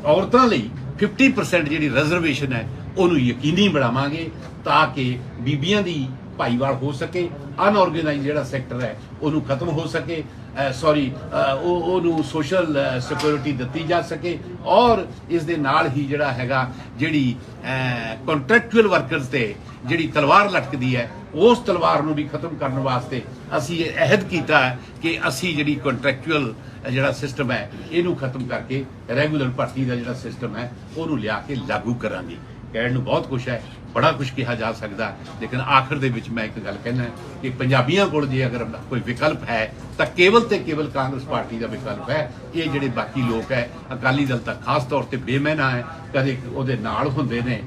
ਔਰਤਾਂ ਲਈ 50% ਜਿਹੜੀ ਰਿਜ਼ਰਵੇਸ਼ਨ ਹੈ ਉਹਨੂੰ ਯਕੀਨੀ ਬਣਾਵਾਂਗੇ ਤਾਂ ਕਿ ਬੀਬੀਆਂ ਦੀ ਭਾਈਵਾਲ ਹੋ ਸਕੇ ਅਨਆਰਗੇਨਾਈਜ਼ ਜਿਹੜਾ ਸੈਕਟਰ ਹੈ, ਉਹਨੂੰ ਖਤਮ ਹੋ ਸਕੇ ਸੌਰੀ ਉਹ, ਉਹਨੂੰ ਸੋਸ਼ਲ ਸਿਕਿਉਰਿਟੀ ਦਿੱਤੀ ਜਾ ਸਕੇ ਔਰ ਇਸ ਦੇ ਨਾਲ ਹੀ ਜਿਹੜਾ ਹੈਗਾ ਜਿਹੜੀ ਕੰਟਰੈਕਚੁਅਲ ਵਰਕਰਸ ਤੇ ਜਿਹੜੀ ਤਲਵਾਰ ਲਟਕਦੀ ਹੈ, ਉਸ ਤਲਵਾਰ ਨੂੰ ਵੀ ਖਤਮ ਕਰਨ ਵਾਸਤੇ ਅਸੀਂ ਇਹ ਅਹਿਦ ਕੀਤਾ ਹੈ ਕਿ ਅਸੀਂ ਜਿਹੜੀ ਕੰਟਰੈਕਚੁਅਲ ਜਿਹੜਾ ਸਿਸਟਮ ਹੈ, ਇਹਨੂੰ ਖਤਮ ਕਰਕੇ ਰੈਗੂਲਰ ਭਰਤੀ ਦਾ ਜਿਹੜਾ ਸਿਸਟਮ ਹੈ, ਉਹਨੂੰ ਲਿਆ ਕੇ ਲਾਗੂ ਕਰਾਂਗੇ। ਕਹਿਣ ਨੂੰ ਬਹੁਤ ਕੁਝ ਹੈ, ਬੜਾ ਕੁਝ ਕਿਹਾ ਜਾ ਸਕਦਾ ਲੇਕਿਨ ਆਖਰ ਦੇ ਵਿੱਚ ਮੈਂ ਇੱਕ ਗੱਲ ਕਹਿਣਾ ਕਿ ਪੰਜਾਬੀਆਂ ਕੋਲ ਜੇ ਅਗਰ ਕੋਈ ਵਿਕਲਪ ਹੈ, ਤਾਂ ਕੇਵਲ ਤੇ ਕੇਵਲ ਕਾਂਗਰਸ ਪਾਰਟੀ ਦਾ ਵਿਕਲਪ ਹੈ। ਇਹ ਜਿਹੜੇ ਬਾਕੀ ਲੋਕ ਹੈ, ਅਕਾਲੀ ਦਲ ਤਾਂ ਖਾਸ ਤੌਰ ਤੇ ਬੇਮਹਿਨਾ ਹੈ, ਕਦੇ ਉਹਦੇ ਨਾਲ ਹੁੰਦੇ ਨੇ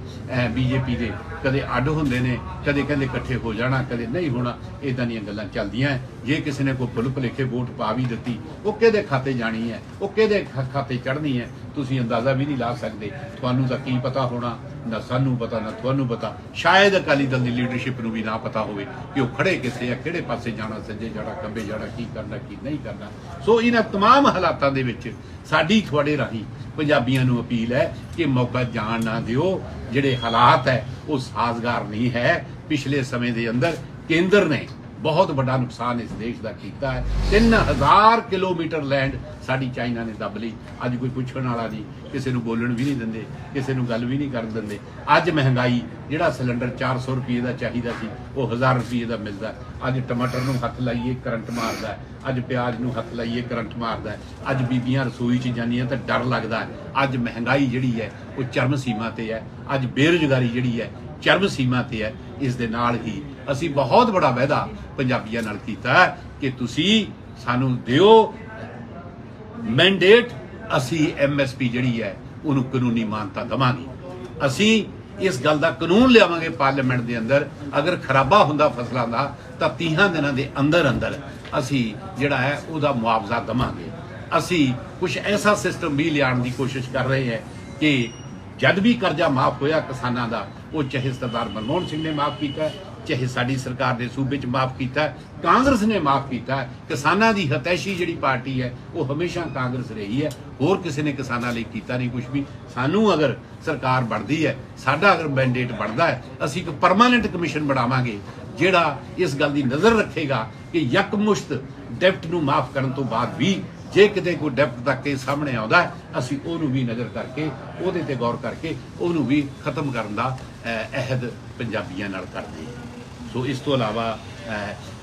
ਬੀਜੇਪੀ ਦੇ ਕਦੇ ਅੱਡ ਹੁੰਦੇ ਨੇ, ਕਦੇ ਕਹਿੰਦੇ ਇਕੱਠੇ ਹੋ ਜਾਣਾ, ਕਦੇ ਨਹੀਂ ਹੋਣਾ ਇਦਾਂ ਦੀਆਂ ਗੱਲਾਂ ਚੱਲਦੀਆਂ ਜੇ ਕਿਸੇ ਨੇ ਕੋਈ ਭੁੱਲ ਭੁਲੇਖੇ ਵੋਟ ਪਾ ਵੀ ਦਿੱਤੀ, ਉਹ ਕਿਹਦੇ ਖਾਤੇ ਜਾਣੀ ਹੈ, ਉਹ ਕਿਹਦੇ ਖਾ- ਖਾਤੇ ਚੜ੍ਹਨੀ ਹੈ, ਤੁਸੀਂ ਅੰਦਾਜ਼ਾ ਵੀ ਨਹੀਂ ਲਾ ਸਕਦੇ। ਤੁਹਾਨੂੰ ਤਾਂ ਕੀ ਪਤਾ ਹੋਣਾ ਨਾ ਸਾਨੂੰ ਪਤਾ ਨਾ ਤੁਹਾਨੂੰ ਪਤਾ ਸ਼ਾਇਦ ਅਕਾਲੀ ਦਲ ਦੀ ਲੀਡਰਸ਼ਿਪ ਨੂੰ ਵੀ ਨਾ ਪਤਾ ਹੋਵੇ ਕਿ ਉਹ ਖੜੇ ਕਿੱਥੇ ਆ ਕਿਹੜੇ ਪਾਸੇ ਜਾਣਾ ਸੱਜੇ ਜਾਣਾ ਖੱਬੇ ਜਾਣਾ ਕੀ ਕਰਨਾ ਕੀ ਨਹੀਂ ਕਰਨਾ ਸੋ ਇਹਨਾਂ तमाम ਹਾਲਾਤਾਂ ਦੇ ਵਿੱਚ ਸਾਡੀ ਤੁਹਾਡੇ ਰਾਹੀਂ ਪੰਜਾਬੀਆਂ ਨੂੰ ਅਪੀਲ ਹੈ ਕਿ ਮੌਕਾ ਜਾਣ ਨਾ ਦਿਓ ਜਿਹੜੇ ਹਾਲਾਤ ਹੈ ਉਹ ਸਾਜ਼ਗਾਰ ਨਹੀਂ ਹੈ ਪਿਛਲੇ ਸਮੇਂ ਦੇ ਅੰਦਰ ਕੇਂਦਰ ਨੇ ਬਹੁਤ ਵੱਡਾ ਨੁਕਸਾਨ ਇਸ ਦੇਸ਼ ਦਾ ਕੀਤਾ ਹੈ। 3000 ਕਿਲੋਮੀਟਰ ਲੈਂਡ ਸਾਡੀ ਚਾਈਨਾ ਨੇ ਦੱਬ ਲਈ। ਅੱਜ ਕੋਈ ਪੁੱਛਣ ਵਾਲਾ ਨਹੀਂ, ਕਿਸੇ ਨੂੰ ਬੋਲਣ ਵੀ ਨਹੀਂ ਦਿੰਦੇ, ਕਿਸੇ ਨੂੰ ਗੱਲ ਵੀ ਨਹੀਂ ਕਰਨ ਦਿੰਦੇ। ਅੱਜ ਮਹਿੰਗਾਈ, ਜਿਹੜਾ ਸਿਲੰਡਰ 400 ਰੁਪਏ ਦਾ ਚਾਹੀਦਾ ਸੀ, ਉਹ 1000 ਰੁਪਏ ਦਾ ਮਿਲਦਾ ਅੱਜ ਟਮਾਟਰ ਨੂੰ ਹੱਥ ਲਾਈਏ, ਕਰੰਟ ਮਾਰਦਾ ਅੱਜ ਪਿਆਜ਼ ਨੂੰ ਹੱਥ ਲਾਈਏ, ਕਰੰਟ ਮਾਰਦਾ ਅੱਜ ਬੀਬੀਆਂ ਰਸੋਈ 'ਚ ਜਾਂਦੀਆਂ ਤਾਂ ਡਰ ਲੱਗਦਾ ਅੱਜ ਮਹਿੰਗਾਈ ਜਿਹੜੀ ਹੈ, ਉਹ ਚਰਮ ਸੀਮਾ ਤੇ ਹੈ। ਅੱਜ ਬੇਰੁਜ਼ਗਾਰੀ ਜਿਹੜੀ ਹੈ ਚਰਮ ਸੀਮਾ ਤੇ ਹੈ, ਇਸ ਦੇ ਨਾਲ ਹੀ ਅਸੀਂ ਬਹੁਤ ਬੜਾ ਵਾਅਦਾ ਪੰਜਾਬੀਆਂ ਨਾਲ ਕੀਤਾ ਕਿ ਤੁਸੀਂ ਸਾਨੂੰ ਦਿਓ ਮੈਂਡੇਟ ਅਸੀਂ ਐਮਐਸਪੀ ਜਿਹੜੀ ਹੈ, ਉਹਨੂੰ ਕਾਨੂੰਨੀ ਮਾਨਤਾ ਦਵਾਂਗੇ। ਅਸੀਂ ਇਸ ਗੱਲ ਦਾ ਕਾਨੂੰਨ ਲਿਆਵਾਂਗੇ ਪਾਰਲੀਮੈਂਟ ਦੇ ਅੰਦਰ। ਅਗਰ ਖਰਾਬਾ ਹੁੰਦਾ ਫਸਲਾਂ ਦਾ, ਤਾਂ 30 ਦਿਨਾਂ ਦੇ ਅੰਦਰ ਅੰਦਰ ਅਸੀਂ ਜਿਹੜਾ ਹੈ, ਉਹਦਾ ਮੁਆਵਜ਼ਾ ਦਵਾਂਗੇ। ਅਸੀਂ ਕੁਝ ਐਸਾ ਸਿਸਟਮ ਵੀ ਲਿਆਉਣ ਦੀ ਕੋਸ਼ਿਸ਼ ਕਰ ਰਹੇ ਹਾਂ ਕਿ ਜਦ ਵੀ ਕਰਜ਼ਾ ਮਾਫ ਹੋਇਆ ਕਿਸਾਨਾਂ ਦਾ ਉਹ ਚਾਹੇ ਸਰਦਾਰ ਮਨਮੋਹਨ ਸਿੰਘ ਨੇ ਮਾਫ ਕੀਤਾ, ਚਾਹੇ ਸਾਡੀ ਸਰਕਾਰ ਦੇ ਸੂਬੇ 'ਚ ਮਾਫ ਕੀਤਾ, ਕਾਂਗਰਸ ਨੇ ਮਾਫ ਕੀਤਾ, ਕਿਸਾਨਾਂ ਦੀ ਹਤੈਸ਼ੀ ਜਿਹੜੀ ਪਾਰਟੀ ਹੈ, ਉਹ ਹਮੇਸ਼ਾ ਕਾਂਗਰਸ ਰਹੀ ਹੈ। ਹੋਰ ਕਿਸੇ ਨੇ ਕਿਸਾਨਾਂ ਲਈ ਕੀਤਾ ਨਹੀਂ ਕੁਝ ਵੀ। ਸਾਨੂੰ ਅਗਰ ਸਰਕਾਰ ਬਣਦੀ ਹੈ, ਸਾਡਾ ਅਗਰ ਮੈਂਡੇਟ ਬਣਦਾ ਹੈ, ਅਸੀਂ ਇੱਕ ਪਰਮਾਨੈਂਟ ਕਮਿਸ਼ਨ ਬਣਾਵਾਂਗੇ, ਜਿਹੜਾ ਇਸ ਗੱਲ ਦੀ ਨਜ਼ਰ ਰੱਖੇਗਾ ਕਿ ਯਕਮੁਸ਼ਤ ਡੈਪਟ ਨੂੰ ਮਾਫ ਕਰਨ ਤੋਂ ਬਾਅਦ ਵੀ ਜੇ ਕਿਤੇ ਕੋਈ ਡੈਪਟ ਦਾ ਕੇਸ ਸਾਹਮਣੇ ਆਉਂਦਾ ਅਸੀਂ ਉਹਨੂੰ ਵੀ ਨਜ਼ਰ ਕਰਕੇ, ਉਹਦੇ ਤੇ ਗੌਰ ਕਰਕੇ, ਉਹਨੂੰ ਵੀ ਖਤਮ ਕਰਨ ਦਾ ਅਹਿਦ ਪੰਜਾਬੀਆਂ ਨਾਲ ਕਰਦੇ ਸੋ ਇਸ ਤੋਂ ਇਲਾਵਾ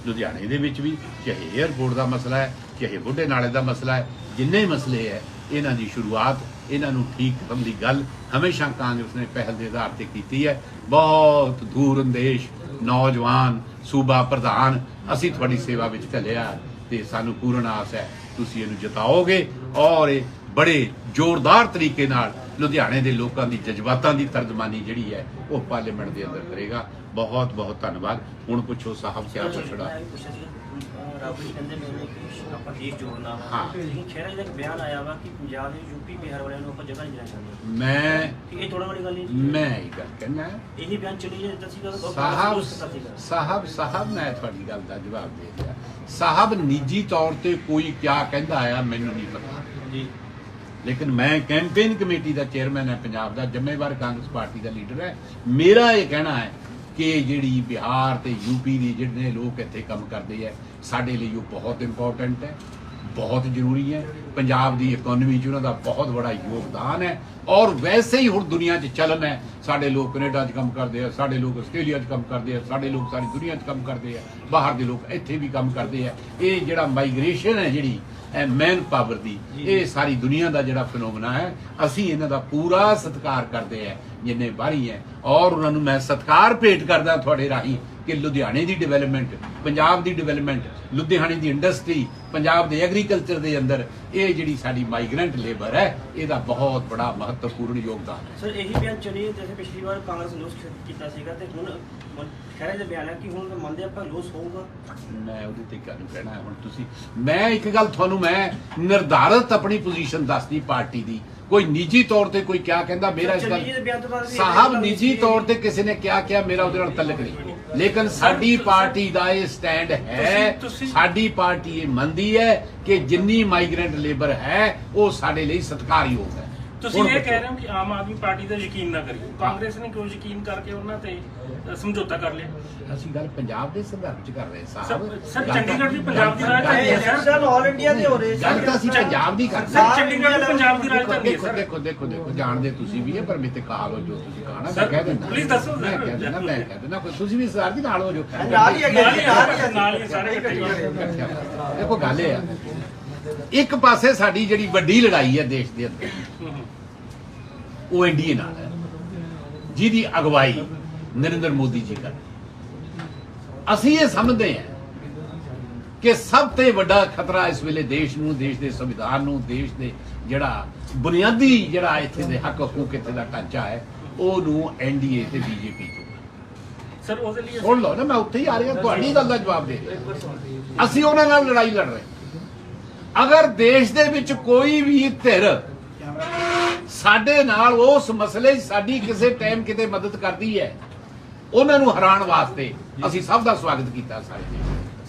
ਲੁਧਿਆਣੇ ਦੇ ਵਿੱਚ ਵੀ ਚਾਹੇ 에ਅਰਪੋਰਟ ਦਾ ਮਸਲਾ ਹੈ, ਚਾਹੇ ਬੁੱਢੇ ਨਾਲੇ ਦਾ ਮਸਲਾ ਹੈ, ਜਿੰਨੇ ਮਸਲੇ ਹੈ, ਇਹਨਾਂ ਦੀ ਸ਼ੁਰੂਆਤ, ਇਹਨਾਂ ਨੂੰ ਠੀਕ ਕਰਨ ਦੀ ਗੱਲ ਹਮੇਸ਼ਾ ਕਾਂਗਰਸ ਨੇ ਪਹਿਲ ਦੇ ਆਧਾਰ ਤੇ ਕੀਤੀ ਹੈ। ਬਹੁਤ ਦੂਰ ਅੰਦੇਸ਼, ਨੌਜਵਾਨ, ਸੂਬਾ ਪ੍ਰਧਾਨ, ਅਸੀਂ ਤੁਹਾਡੀ ਸੇਵਾ ਵਿੱਚ ਚੱਲਿਆ ਤੇ ਸਾਨੂੰ ਪੂਰਨ ਆਸ ਹੈ, ਤੁਸੀਂ ਇਹਨੂੰ ਜਿਤਾਓਗੇ ਔਰ ਇਹ ਬੜੇ ਜ਼ੋਰਦਾਰ ਤਰੀਕੇ ਨਾਲ ਲੁਧਿਆਣੇ ਦੇ ਲੋਕਾਂ ਦੀ ਜਜ਼ਬਾਤਾਂ ਦੀ ਤਰਜਮਾਨੀ ਜਿਹੜੀ ਹੈ ਉਹ ਪਾਰਲੀਮੈਂਟ ਦੇ ਅੰਦਰ ਕਰੇਗਾ। ਬਹੁਤ ਬਹੁਤ ਧੰਨਵਾਦ। ਹੁਣ ਪੁੱਛੋ ਸਾਹਿਬ ਕਿਆ ਪੁੱਛਣਾ ਮੈਂ ਵੀ ਪੁੱਛਿਆ ਸੀਗਾ, ਅਹ ਰੱਬ ਜੀ ਕਹਿੰਦੇ ਨੇ ਕਿ ਆਪਾਂ ਦੇਸ਼ ਜੋੜਨਾ ਵਾ। ਹਾਂ। ਲੇਕਿਨ ਖਹਿਰਾ ਜੀ ਦਾ ਇੱਕ ਬਿਆਨ ਆਇਆ ਵਾ ਕਿ ਪੰਜਾਬ ਦੇ ਯੂਪੀ ਬਿਹਾਰ ਵਾਲਿਆਂ ਨੂੰ ਆਪਾਂ ਜਗ੍ਹਾ ਨਹੀਂ ਦੇਣਾ ਚਾਹੁੰਦੇ। ਮੈਂ ਕਿ ਇਹ ਥੋੜਾ ਬੜੀ ਗੱਲ ਨਹੀਂ ਮੈਂ ਇਹ ਗੱਲ ਕਹਿਣਾ ਇਹੀ ਬਿਆਨ ਚੱਲੀ ਜੇ ਦਿੱਤਾ ਸੀਗਾ ਸਾਹਿਬ ਸਾਹਿਬ ਸਾਹਿਬ ਮੈਂ ਤੁਹਾਡੀ ਗੱਲ ਦਾ ਜਵਾਬ ਦੇ ਦਿਆ ਸਾਹਿਬ ਨਿੱਜੀ ਤੌਰ ਤੇ ਕੋਈ ਕਿਆ ਕਹਿੰਦਾ ਆ ਮੈਨੂੰ ਨਹੀਂ ਪਤਾ। ਜੀ। ਲੇਕਿਨ ਮੈਂ ਕੈਂਪੇਨ ਕਮੇਟੀ ਦਾ ਚੇਅਰਮੈਨ ਹੈ, ਪੰਜਾਬ ਦਾ ਜ਼ਿੰਮੇਵਾਰ ਕਾਂਗਰਸ ਪਾਰਟੀ ਦਾ ਲੀਡਰ ਹੈ। ਮੇਰਾ ਇਹ ਕਹਿਣਾ ਹੈ ਕਿ ਜਿਹੜੀ ਬਿਹਾਰ ਤੇ ਯੂਪੀ ਦੇ ਜਿਹੜੇ ਲੋਕ ਇੱਥੇ ਕੰਮ ਕਰਦੇ ਹੈ ਸਾਡੇ ਲਈ ਉਹ ਬਹੁਤ ਇੰਪੋਰਟੈਂਟ ਹੈ, ਬਹੁਤ ਜ਼ਰੂਰੀ ਹੈ। ਪੰਜਾਬ ਦੀ ਇਕਨੋਮੀ 'ਚ ਉਹਨਾਂ ਦਾ ਬਹੁਤ ਬੜਾ ਯੋਗਦਾਨ ਹੈ ਔਰ ਵੈਸੇ ਹੀ ਹੁਣ ਦੁਨੀਆ 'ਚ ਚੱਲਣ ਹੈ। ਸਾਡੇ ਲੋਕ ਕੈਨੇਡਾ 'ਚ ਕੰਮ ਕਰਦੇ ਆ, ਸਾਡੇ ਲੋਕ ਆਸਟ੍ਰੇਲੀਆ 'ਚ ਕੰਮ ਕਰਦੇ ਆ, ਸਾਡੇ ਲੋਕ ਸਾਰੀ ਦੁਨੀਆ 'ਚ ਕੰਮ ਕਰਦੇ ਆ, ਬਾਹਰ ਦੇ ਲੋਕ ਇੱਥੇ ਵੀ ਕੰਮ ਕਰਦੇ ਆ। ਇਹ ਜਿਹੜਾ ਮਾਈਗ੍ਰੇਸ਼ਨ ਹੈ ਜਿਹੜੀ ਮੈਨ ਪਾਵਰ ਦੀ। ਇਹ ਸਾਰੀ ਦੁਨੀਆ ਦਾ ਜਿਹੜਾ ਫੈਨੋਮਨਾ ਹੈ ਅਸੀਂ ਇਹਨਾਂ ਦਾ ਪੂਰਾ ਸਤਿਕਾਰ ਕਰਦੇ ਆ ਜਿੰਨੇ ਬਾਹਰੀ ਹੈ। ਔਰ ਉਹਨਾਂ ਨੂੰ ਮੈਂ ਸਤਿਕਾਰ ਭੇਟ ਕਰਦਾ ਤੁਹਾਡੇ ਰਾਹੀਂ। ਕਿ ਲੁਧਿਆਣੇ ਦੀ ਡਿਵੈਲਪਮੈਂਟ ਪੰਜਾਬ ਦੀ ਡਿਵੈਲਪਮੈਂਟ ਲੁਧਿਆਣੇ ਦੀ ਇੰਡਸਟਰੀ ਪੰਜਾਬ ਦੇ ਐਗਰੀਕਲਚਰ ਦੇ ਅੰਦਰ ਇਹ ਜਿਹੜੀ ਸਾਡੀ ਮਾਈਗ੍ਰੈਂਟ ਲੇਬਰ ਹੈ ਇਹਦਾ ਬਹੁਤ ਬੜਾ ਮਹੱਤਵਪੂਰਨ ਯੋਗਦਾਨ ਹੈ। ਸਰ ਇਹੀ ਬਿਆਨ ਚੱਲੀ ਜੈਸੇ ਪਿਛਲੀ ਵਾਰ ਕਾਂਗਰਸ ਨੇ ਕੀਤਾ ਸੀਗਾ ਤੇ ਹੁਣ ਜੀ ਦਾ ਬਿਆਨ ਹੈ ਕਿ ਹੁਣ ਮੰਨਦੇ ਆਪਾਂ ਲੋਸ ਹੋਊਗਾ। ਮੈਂ ਉਹਦੇ ਤੇ ਗੱਲ ਕਹਿਣਾ ਹੁਣ ਤੁਸੀਂ ਮੈਂ ਇੱਕ ਗੱਲ ਤੁਹਾਨੂੰ ਮੈਂ ਨਿਰਧਾਰਤ ਆਪਣੀ ਪੋਜੀਸ਼ਨ ਦੱਸਦੀ ਪਾਰਟੀ ਦੀ। ਕੋਈ ਨਿੱਜੀ ਤੌਰ ਤੇ ਕੋਈ ਕਿਆ ਕਹਿੰਦਾ ਮੇਰਾ ਇਸ ਗੱਲ ਸਾਹਿਬ ਇਹ ਨਿੱਜੀ ਤੌਰ ਤੇ ਕਿਸੇ ਨੇ ਕਿਹਾ ਕਿਹਾ ਮੇਰਾ ਉਹਦੇ ਨਾਲ ਤਲਕ ਨਹੀਂ। ਲੇਕਿਨ ਸਾਡੀ ਪਾਰਟੀ ਦਾ ਇਹ ਸਟੈਂਡ ਹੈ ਸਾਡੀ ਪਾਰਟੀ ਇਹ ਮੰਨਦੀ ਹੈ ਕਿ ਜਿੰਨੀ ਮਾਈਗ੍ਰੈਂਟ ਲੇਬਰ ਹੈ ਉਹ ਸਾਡੇ ਲਈ ਸਤਿਕਾਰਯੋਗ ਹੈ। ਤੁਸੀਂ ਇਹ। ਕਹਿ ਰਹੇ ਹੋ ਕਿ ਆਮ ਆਦਮੀ ਪਾਰਟੀ ਦਾ ਯਕੀਨ ਨਾ ਕਰੀਏ। ਕਾਂਗਰਸ ਨੇ ਕਿਉਂ ਯਕੀਨ ਕਰਕੇ ਉਹਨਾਂ ਤੇ ਸਮਝੌਤਾ ਕਰ ਲਿਆ। ਅਸੀਂ ਗੱਲ ਪੰਜਾਬ ਦੇ ਸੰਦਰਭ ਚ ਕਰ ਰਹੇ ਸਾਹਿਬ। ਸਰ- ਸਰ, ਚੰਡੀਗੜ੍ਹ ਵੀ ਪੰਜਾਬ ਦੀ ਰਾਜਧਾਨੀ ਹੈ, ਸਰ। ਆਲ ਇੰਡੀਆ ਦੇ ਹੋ ਰਹੇ ਸੀ ਗੱਲ ਤਾਂ ਅਸੀਂ ਪੰਜਾਬ ਦੀ ਕਰ ਸਰ ਚੰਡੀਗੜ੍ਹ ਵੀ ਪੰਜਾਬ ਦੀ ਰਾਜਧਾਨੀ ਹੈ ਸਰ। ਦੇਖੋ ਦੇਖੋ ਦੇਖੋ ਜਾਣਦੇ ਤੁਸੀਂ ਵੀ ਹੈ ਪਰ ਮਿੱਤੇ ਕਾਲ ਹੋ ਜੋ ਤੁਸੀਂ ਕਹਣਾ ਮੈਂ ਸਰ, ਕਹਿ ਦਿੰਦਾ। please ਦੱਸੋ ਮੈਂ ਸਰ। ਕਹਿ ਦਿੰਦਾ ਮੈਂ ਕਹਿ ਦਿੰਦਾ ਕੋਈ ਤੁਸੀਂ ਵੀ ਸਰਦਾਰ ਜੀ ਨਾਲ ਹੋ ਜੋ। ਨਾਲ ਹੀ ਹੈਗੇ ਨਾਲ ਹੀ ਜੀ, ਨਾਲ ਹੀ ਹੈ, ਨਾਲ ਹੀ ਸਾਰੇ ਇਕੱਠੇ। ਦੇਖੋ ਗੱਲ ਇਹ ਆ। ਇੱਕ ਪਾਸੇ ਸਾਡੀ ਜਿਹੜੀ ਵੱਡੀ ਲੜਾਈ ਹੈ ਦੇਸ਼ ਦੇ ਅੰਦਰ ਉਹ ਇੰਡੀਆ ਨਾਲ ਹੈ। ਜਿਹਦੀ ਅਗਵਾਈ ਨਰਿੰਦਰ ਮੋਦੀ ਜੀ ਕਰ ਅਸੀਂ ਇਹ ਸਮਝਦੇ ਹਾਂ ਕਿ ਸਭ ਤੋਂ ਵੱਡਾ ਖਤਰਾ ਇਸ ਵੇਲੇ ਦੇਸ਼ ਨੂੰ ਦੇਸ਼ ਦੇ ਸੰਵਿਧਾਨ ਨੂੰ ਦੇਸ਼ ਦੇ ਜਿਹੜਾ ਬੁਨਿਆਦੀ ਜਿਹੜਾ ਇੱਥੇ ਦੇ ਹੱਕ ਹਕੂਕ ਇੱਥੇ ਦਾ ਢਾਂਚਾ ਹੈ ਉਹਨੂੰ ਐਨਡੀਏ ਤੇ ਬੀਜੇਪੀ ਤੋਂ। ਸਰ ਉਹਦੇ ਲਈ ਸੁਣ ਲਓ ਨਾ ਮੈਂ ਉੱਥੇ ਹੀ ਆ ਰਿਹਾ ਤੁਹਾਡੀ ਗੱਲ ਦਾ ਜਵਾਬ ਦੇ ਅਸੀਂ ਉਹਨਾਂ ਨਾਲ ਲੜਾਈ ਲੜ ਰਹੇ ਅਗਰ ਦੇਸ਼ ਦੇ ਵਿੱਚ ਕੋਈ ਵੀ ਧਿਰ ਸਾਡੇ ਨਾਲ ਉਸ ਮਸਲੇ 'ਚ ਸਾਡੀ ਕਿਸੇ ਟਾਈਮ ਕਿਤੇ ਮਦਦ ਕਰਦੀ ਹੈ। ਉਹਨਾਂ ਨੂੰ ਹਰਾਉਣ ਵਾਸਤੇ ਅਸੀਂ ਸਭ ਦਾ ਸਵਾਗਤ ਕੀਤਾ ਸਾਰੇ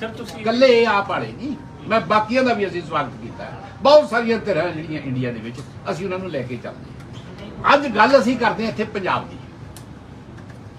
ਸਰ ਤੁਸੀਂ ਇਕੱਲੇ ਆਪ ਵਾਲੇ ਨਹੀਂ ਮੈਂ ਬਾਕੀਆਂ ਦਾ ਵੀ ਅਸੀਂ ਸਵਾਗਤ ਕੀਤਾ। ਬਹੁਤ ਸਾਰੀਆਂ ਧਿਰਾਂ ਜਿਹੜੀਆਂ ਇੰਡੀਆ ਦੇ ਵਿੱਚ ਅਸੀਂ ਉਹਨਾਂ ਨੂੰ ਲੈ ਕੇ ਚੱਲਦੇ ਅੱਜ ਗੱਲ ਅਸੀਂ ਕਰਦੇ ਹਾਂ ਇੱਥੇ ਪੰਜਾਬ ਦੀ।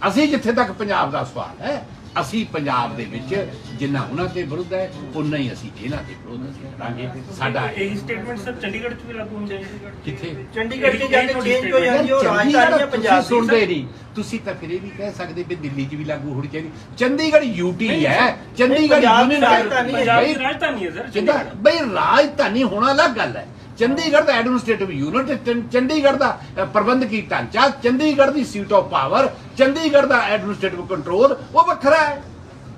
ਅਸੀਂ ਜਿੱਥੇ ਤੱਕ ਪੰਜਾਬ ਦਾ ਸਵਾਲ ਹੈ ਅਸੀਂ ਪੰਜਾਬ ਦੇ ਵਿੱਚ ਜਿੰਨਾ ਉਹਨਾਂ ਤੇ ਵਿਰੁੱਧ ਹੈ ਉਨਾ ਹੀ ਅਸੀਂ ਇਹਨਾਂ ਦੇ ਵਿਰੁੱਧ ਅਸੀਂ ਕਰਾਂਗੇ। ਸਾਡਾ ਇਹ ਸਟੇਟਮੈਂਟ ਸਰ ਚੰਡੀਗੜ੍ਹ 'ਚ ਵੀ ਲਾਗੂ ਹੁੰਦੇ ਹੈ ਕਿੱਥੇ? ਚੰਡੀਗੜ੍ਹ ਚ ਜਾ ਕੇ ਚੇਂਜ ਹੋ ਜਾਂਦੀ ਉਹ ਰਾਜਧਾਨੀ ਪੰਜਾਬ ਦੀ ਸੁਣਦੇ ਨਹੀਂ। ਤੁਸੀਂ ਤਾਂ ਫਿਰ ਇਹ ਵੀ ਕਹਿ ਸਕਦੇ ਵੀ ਦਿੱਲੀ 'ਚ ਵੀ ਲਾਗੂ ਹੋਣੀ ਚਾਹੀਦੀ। ਚੰਡੀਗੜ੍ਹ ਯੂਟੀ ਹੈ। ਚੰਡੀਗੜ੍ਹ ਯੂਨੀਅਨ ਰਾਜਧਾਨੀ ਹੈ। ਪੰਜਾਬ ਬਈ- ਦੀ ਰਾਜਧਾਨੀ ਹੈ ਸਰ ਚੰਡੀਗੜ੍ਹ ਬਈ ਰਾਜਧਾਨੀ ਹੋਣਾ ਅਲੱਗ ਗੱਲ ਹੈ। ਚੰਡੀਗੜ੍ਹ ਦਾ ਐਡਮਿਨਿਸਟ੍ਰੇਟਿਵ ਯੂਨਿਟ ਚੰਡੀਗੜ੍ਹ ਦਾ ਪ੍ਰਬੰਧਕੀ ਢਾਂਚਾ ਚੰਡੀਗੜ੍ਹ ਦੀ ਸੀਟ ਆਫ ਪਾਵਰ ਚੰਡੀਗੜ੍ਹ ਦਾ ਐਡਮਿਨਿਸਟ੍ਰੇਟਿਵ ਕੰਟਰੋਲ ਉਹ ਵੱਖਰਾ ਹੈ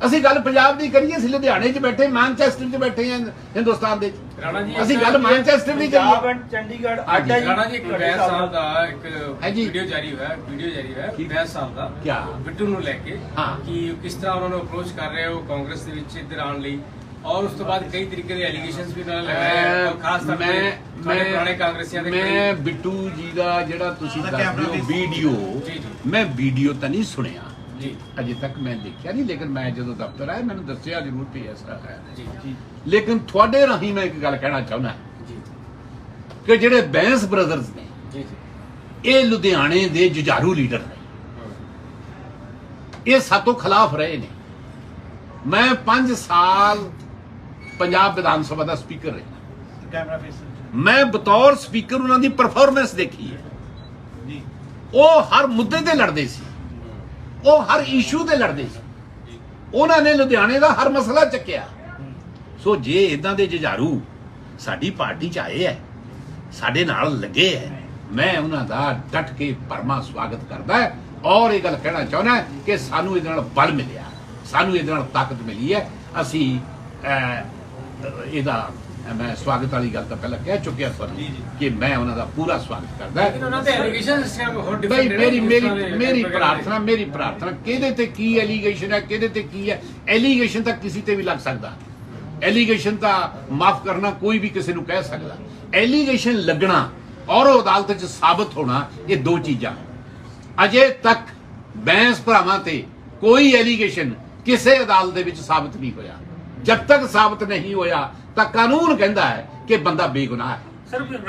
ਅਸੀਂ ਗੱਲ ਪੰਜਾਬ ਦੀ ਕਰੀਏ ਅਸੀਂ ਲੁਧਿਆਣੇ 'ਚ ਬੈਠੇ ਮਾਨਚੈਸਟਰ 'ਚ ਬੈਠੇ ਹਾਂ ਹਿੰਦੁਸਤਾਨ ਦੇ ਰਾਣਾ ਜੀ, ਅਸੀਂ ਗੱਲ ਮਾਨਚੈਸਟਰ ਦੀ ਪੰਜਾਬ ਕਰੀਏ ਐਂਡ ਚੰਡੀਗੜ੍ਹ ਅੱਡਾ ਜੀ ਰਾਣਾ ਜੀ ਇੱਕ ਵੈਦ ਸਾਹਿਬ ਦਾ ਇੱਕ ਹਾਂਜੀ। ਵੀਡੀਓ ਜਾਰੀ ਹੋਇਆ ਵੀਡੀਓ ਜਾਰੀ ਹੋਇਆ ਕੀ? ਵੈਦ ਸਾਹਿਬ ਦਾ ਕਿਆ? ਬਿੱਟੂ ਨੂੰ ਲੈ ਕੇ ਹਾਂ। ਕਿ ਕਿਸ ਤਰ੍ਹਾਂ ਉਹਨਾਂ ਨੂੰ ਅਪਰੋਚ ਕਰ ਰਹੇ ਹੋ ਕਾਂਗਰਸ ਦੇ ਵਿੱਚ ਇੱਧਰ ਆਉਣ ਲਈ ਔਰ ਉਸ ਤੋਂ ਬਾਅਦ ਕਈ ਤਰੀਕੇ ਦੇ ਐਲੀਗੇਸ਼ਨਸ ਵੀ ਉਹਨਾਂ ਨੇ ਲਗਾਏ ਔਰ ਖਾਸ ਤੌਰ ਤੇ ਮੈਂ ਤੁਹਾਡੇ ਪੁਰਾਣੇ ਕਾਂਗਰਸੀਆਂ ਦੇ ਮੈਂ ਬਿੱਟੂ ਜੀ ਦਾ ਜਿਹੜਾ ਤੁਸੀਂ ਦੱਸਦੇ ਹੋ ਵੀਡੀਓ। ਮੈਂ ਵੀਡੀਓ ਤਾਂ ਨਹੀਂ ਸੁਣਿਆ ਜੀ ਅਜੇ ਤੱਕ ਮੈਂ ਦੇਖਿਆ ਨਹੀਂ ਲੇਕਿਨ ਮੈਂ ਜਦੋਂ ਦਫ਼ਤਰ ਆਇਆ ਮੈਨੂੰ ਦੱਸਿਆ ਜ਼ਰੂਰ ਇਸ ਤਰ੍ਹਾਂ ਹੈ ਜੀ ਜੀ ਲੇਕਿਨ ਤੁਹਾਡੇ ਰਾਹੀਂ ਮੈਂ ਇੱਕ ਗੱਲ ਕਹਿਣਾ ਚਾਹੁੰਦਾ ਜੀ ਕਿ ਜਿਹੜੇ ਬੈਂਸ ਬ੍ਰਦਰਜ਼ ਨੇ ਜੀ ਜੀ ਇਹ ਲੁਧਿਆਣੇ ਦੇ ਜੁਝਾਰੂ ਲੀਡਰ ਨੇ ਇਹ ਸਾਤੋਂ ਖਿਲਾਫ ਰਹੇ ਨੇ ਮੈਂ 5 ਸਾਲ ਪੰਜਾਬ ਵਿਧਾਨ ਸਭਾ ਦਾ ਸਪੀਕਰ ਰਿਹਾ ਕੈਮਰਾ ਫੇਸ ਮੈਂ ਬਤੌਰ ਸਪੀਕਰ ਉਹਨਾਂ ਦੀ ਪਰਫਾਰਮੈਂਸ ਦੇਖੀ ਹੈ। ਜੀ। ਉਹ ਹਰ ਮੁੱਦੇ ਤੇ ਲੜਦੇ ਸੀ। ਉਹ ਹਰ ਇਸ਼ੂ ਤੇ ਲੜਦੇ ਸੀ। ਉਹਨਾਂ ਨੇ ਲੁਧਿਆਣੇ ਦਾ ਹਰ ਮਸਲਾ ਚੱਕਿਆ। ਸੋ ਜੇ ਇਦਾਂ ਦੇ ਜੁਝਾਰੂ ਸਾਡੀ ਪਾਰਟੀ ਚ ਆਏ ਐ ਸਾਡੇ ਨਾਲ ਲੱਗੇ ਐ ਮੈਂ ਉਹਨਾਂ ਦਾ ਡਟ ਕੇ ਪਰਮਾ ਸਵਾਗਤ ਕਰਦਾ ਔਰ ਇਹ ਗੱਲ ਕਹਿਣਾ ਚਾਹੁੰਦਾ ਕਿ ਸਾਨੂੰ ਇਹਦੇ ਨਾਲ ਬਲ ਮਿਲਿਆ। ਸਾਨੂੰ ਇਹਦੇ ਨਾਲ ਤਾਕਤ ਮਿਲੀ ਹੈ। ਅਸੀਂ ਇਹਦਾ ਮੈਂ ਸਵਾਗਤ ਵਾਲੀ ਗੱਲ ਤਾਂ ਪਹਿਲਾਂ ਕਹਿ ਚੁੱਕਿਆ ਤੁਹਾਨੂੰ ਕਿ ਮੈਂ ਉਹਨਾਂ ਦਾ ਪੂਰਾ ਸਵਾਗਤ ਕਰਦਾ ਉਹਨਾਂ ਦੇ ਐਲੀਗੇਸ਼ਨ ਹੋਰ ਮੇਰੀ ਮੇਰੀ ਮੇਰੀ ਪ੍ਰਾਰਥਨਾ ਮੇਰੀ ਪ੍ਰਾਰਥਨਾ ਕਿਹਦੇ ਤੇ ਕੀ ਐਲੀਗੇਸ਼ਨ ਹੈ ਕਿਹਦੇ ਤੇ ਕੀ ਹੈ? ਐਲੀਗੇਸ਼ਨ ਤਾਂ ਕਿਸੇ ਤੇ ਵੀ ਲੱਗ ਸਕਦਾ। ਐਲੀਗੇਸ਼ਨ ਤਾਂ ਮਾਫ ਕਰਨਾ ਕੋਈ ਵੀ ਕਿਸੇ ਨੂੰ ਕਹਿ ਸਕਦਾ। ਐਲੀਗੇਸ਼ਨ ਲੱਗਣਾ ਔਰ ਉਹ ਅਦਾਲਤ 'ਚ ਸਾਬਤ ਹੋਣਾ ਇਹ ਦੋ ਚੀਜ਼ਾਂ। ਅਜੇ ਤੱਕ ਬੈਂਸ ਭਰਾਵਾਂ ਤੇ ਕੋਈ ਐਲੀਗੇਸ਼ਨ ਕਿਸੇ ਅਦਾਲਤ ਦੇ ਵਿੱਚ ਸਾਬਤ ਨਹੀਂ ਹੋਇਆ। ਜਦ ਤੱਕ ਸਾਬਤ ਨਹੀਂ ਹੋਇਆ ਤਾਂ ਕਾਨੂੰਨ ਕਹਿੰਦਾ ਹੈ ਕਿ ਬੰਦਾ ਬੇਗੁਨਾਹ ਹੈ।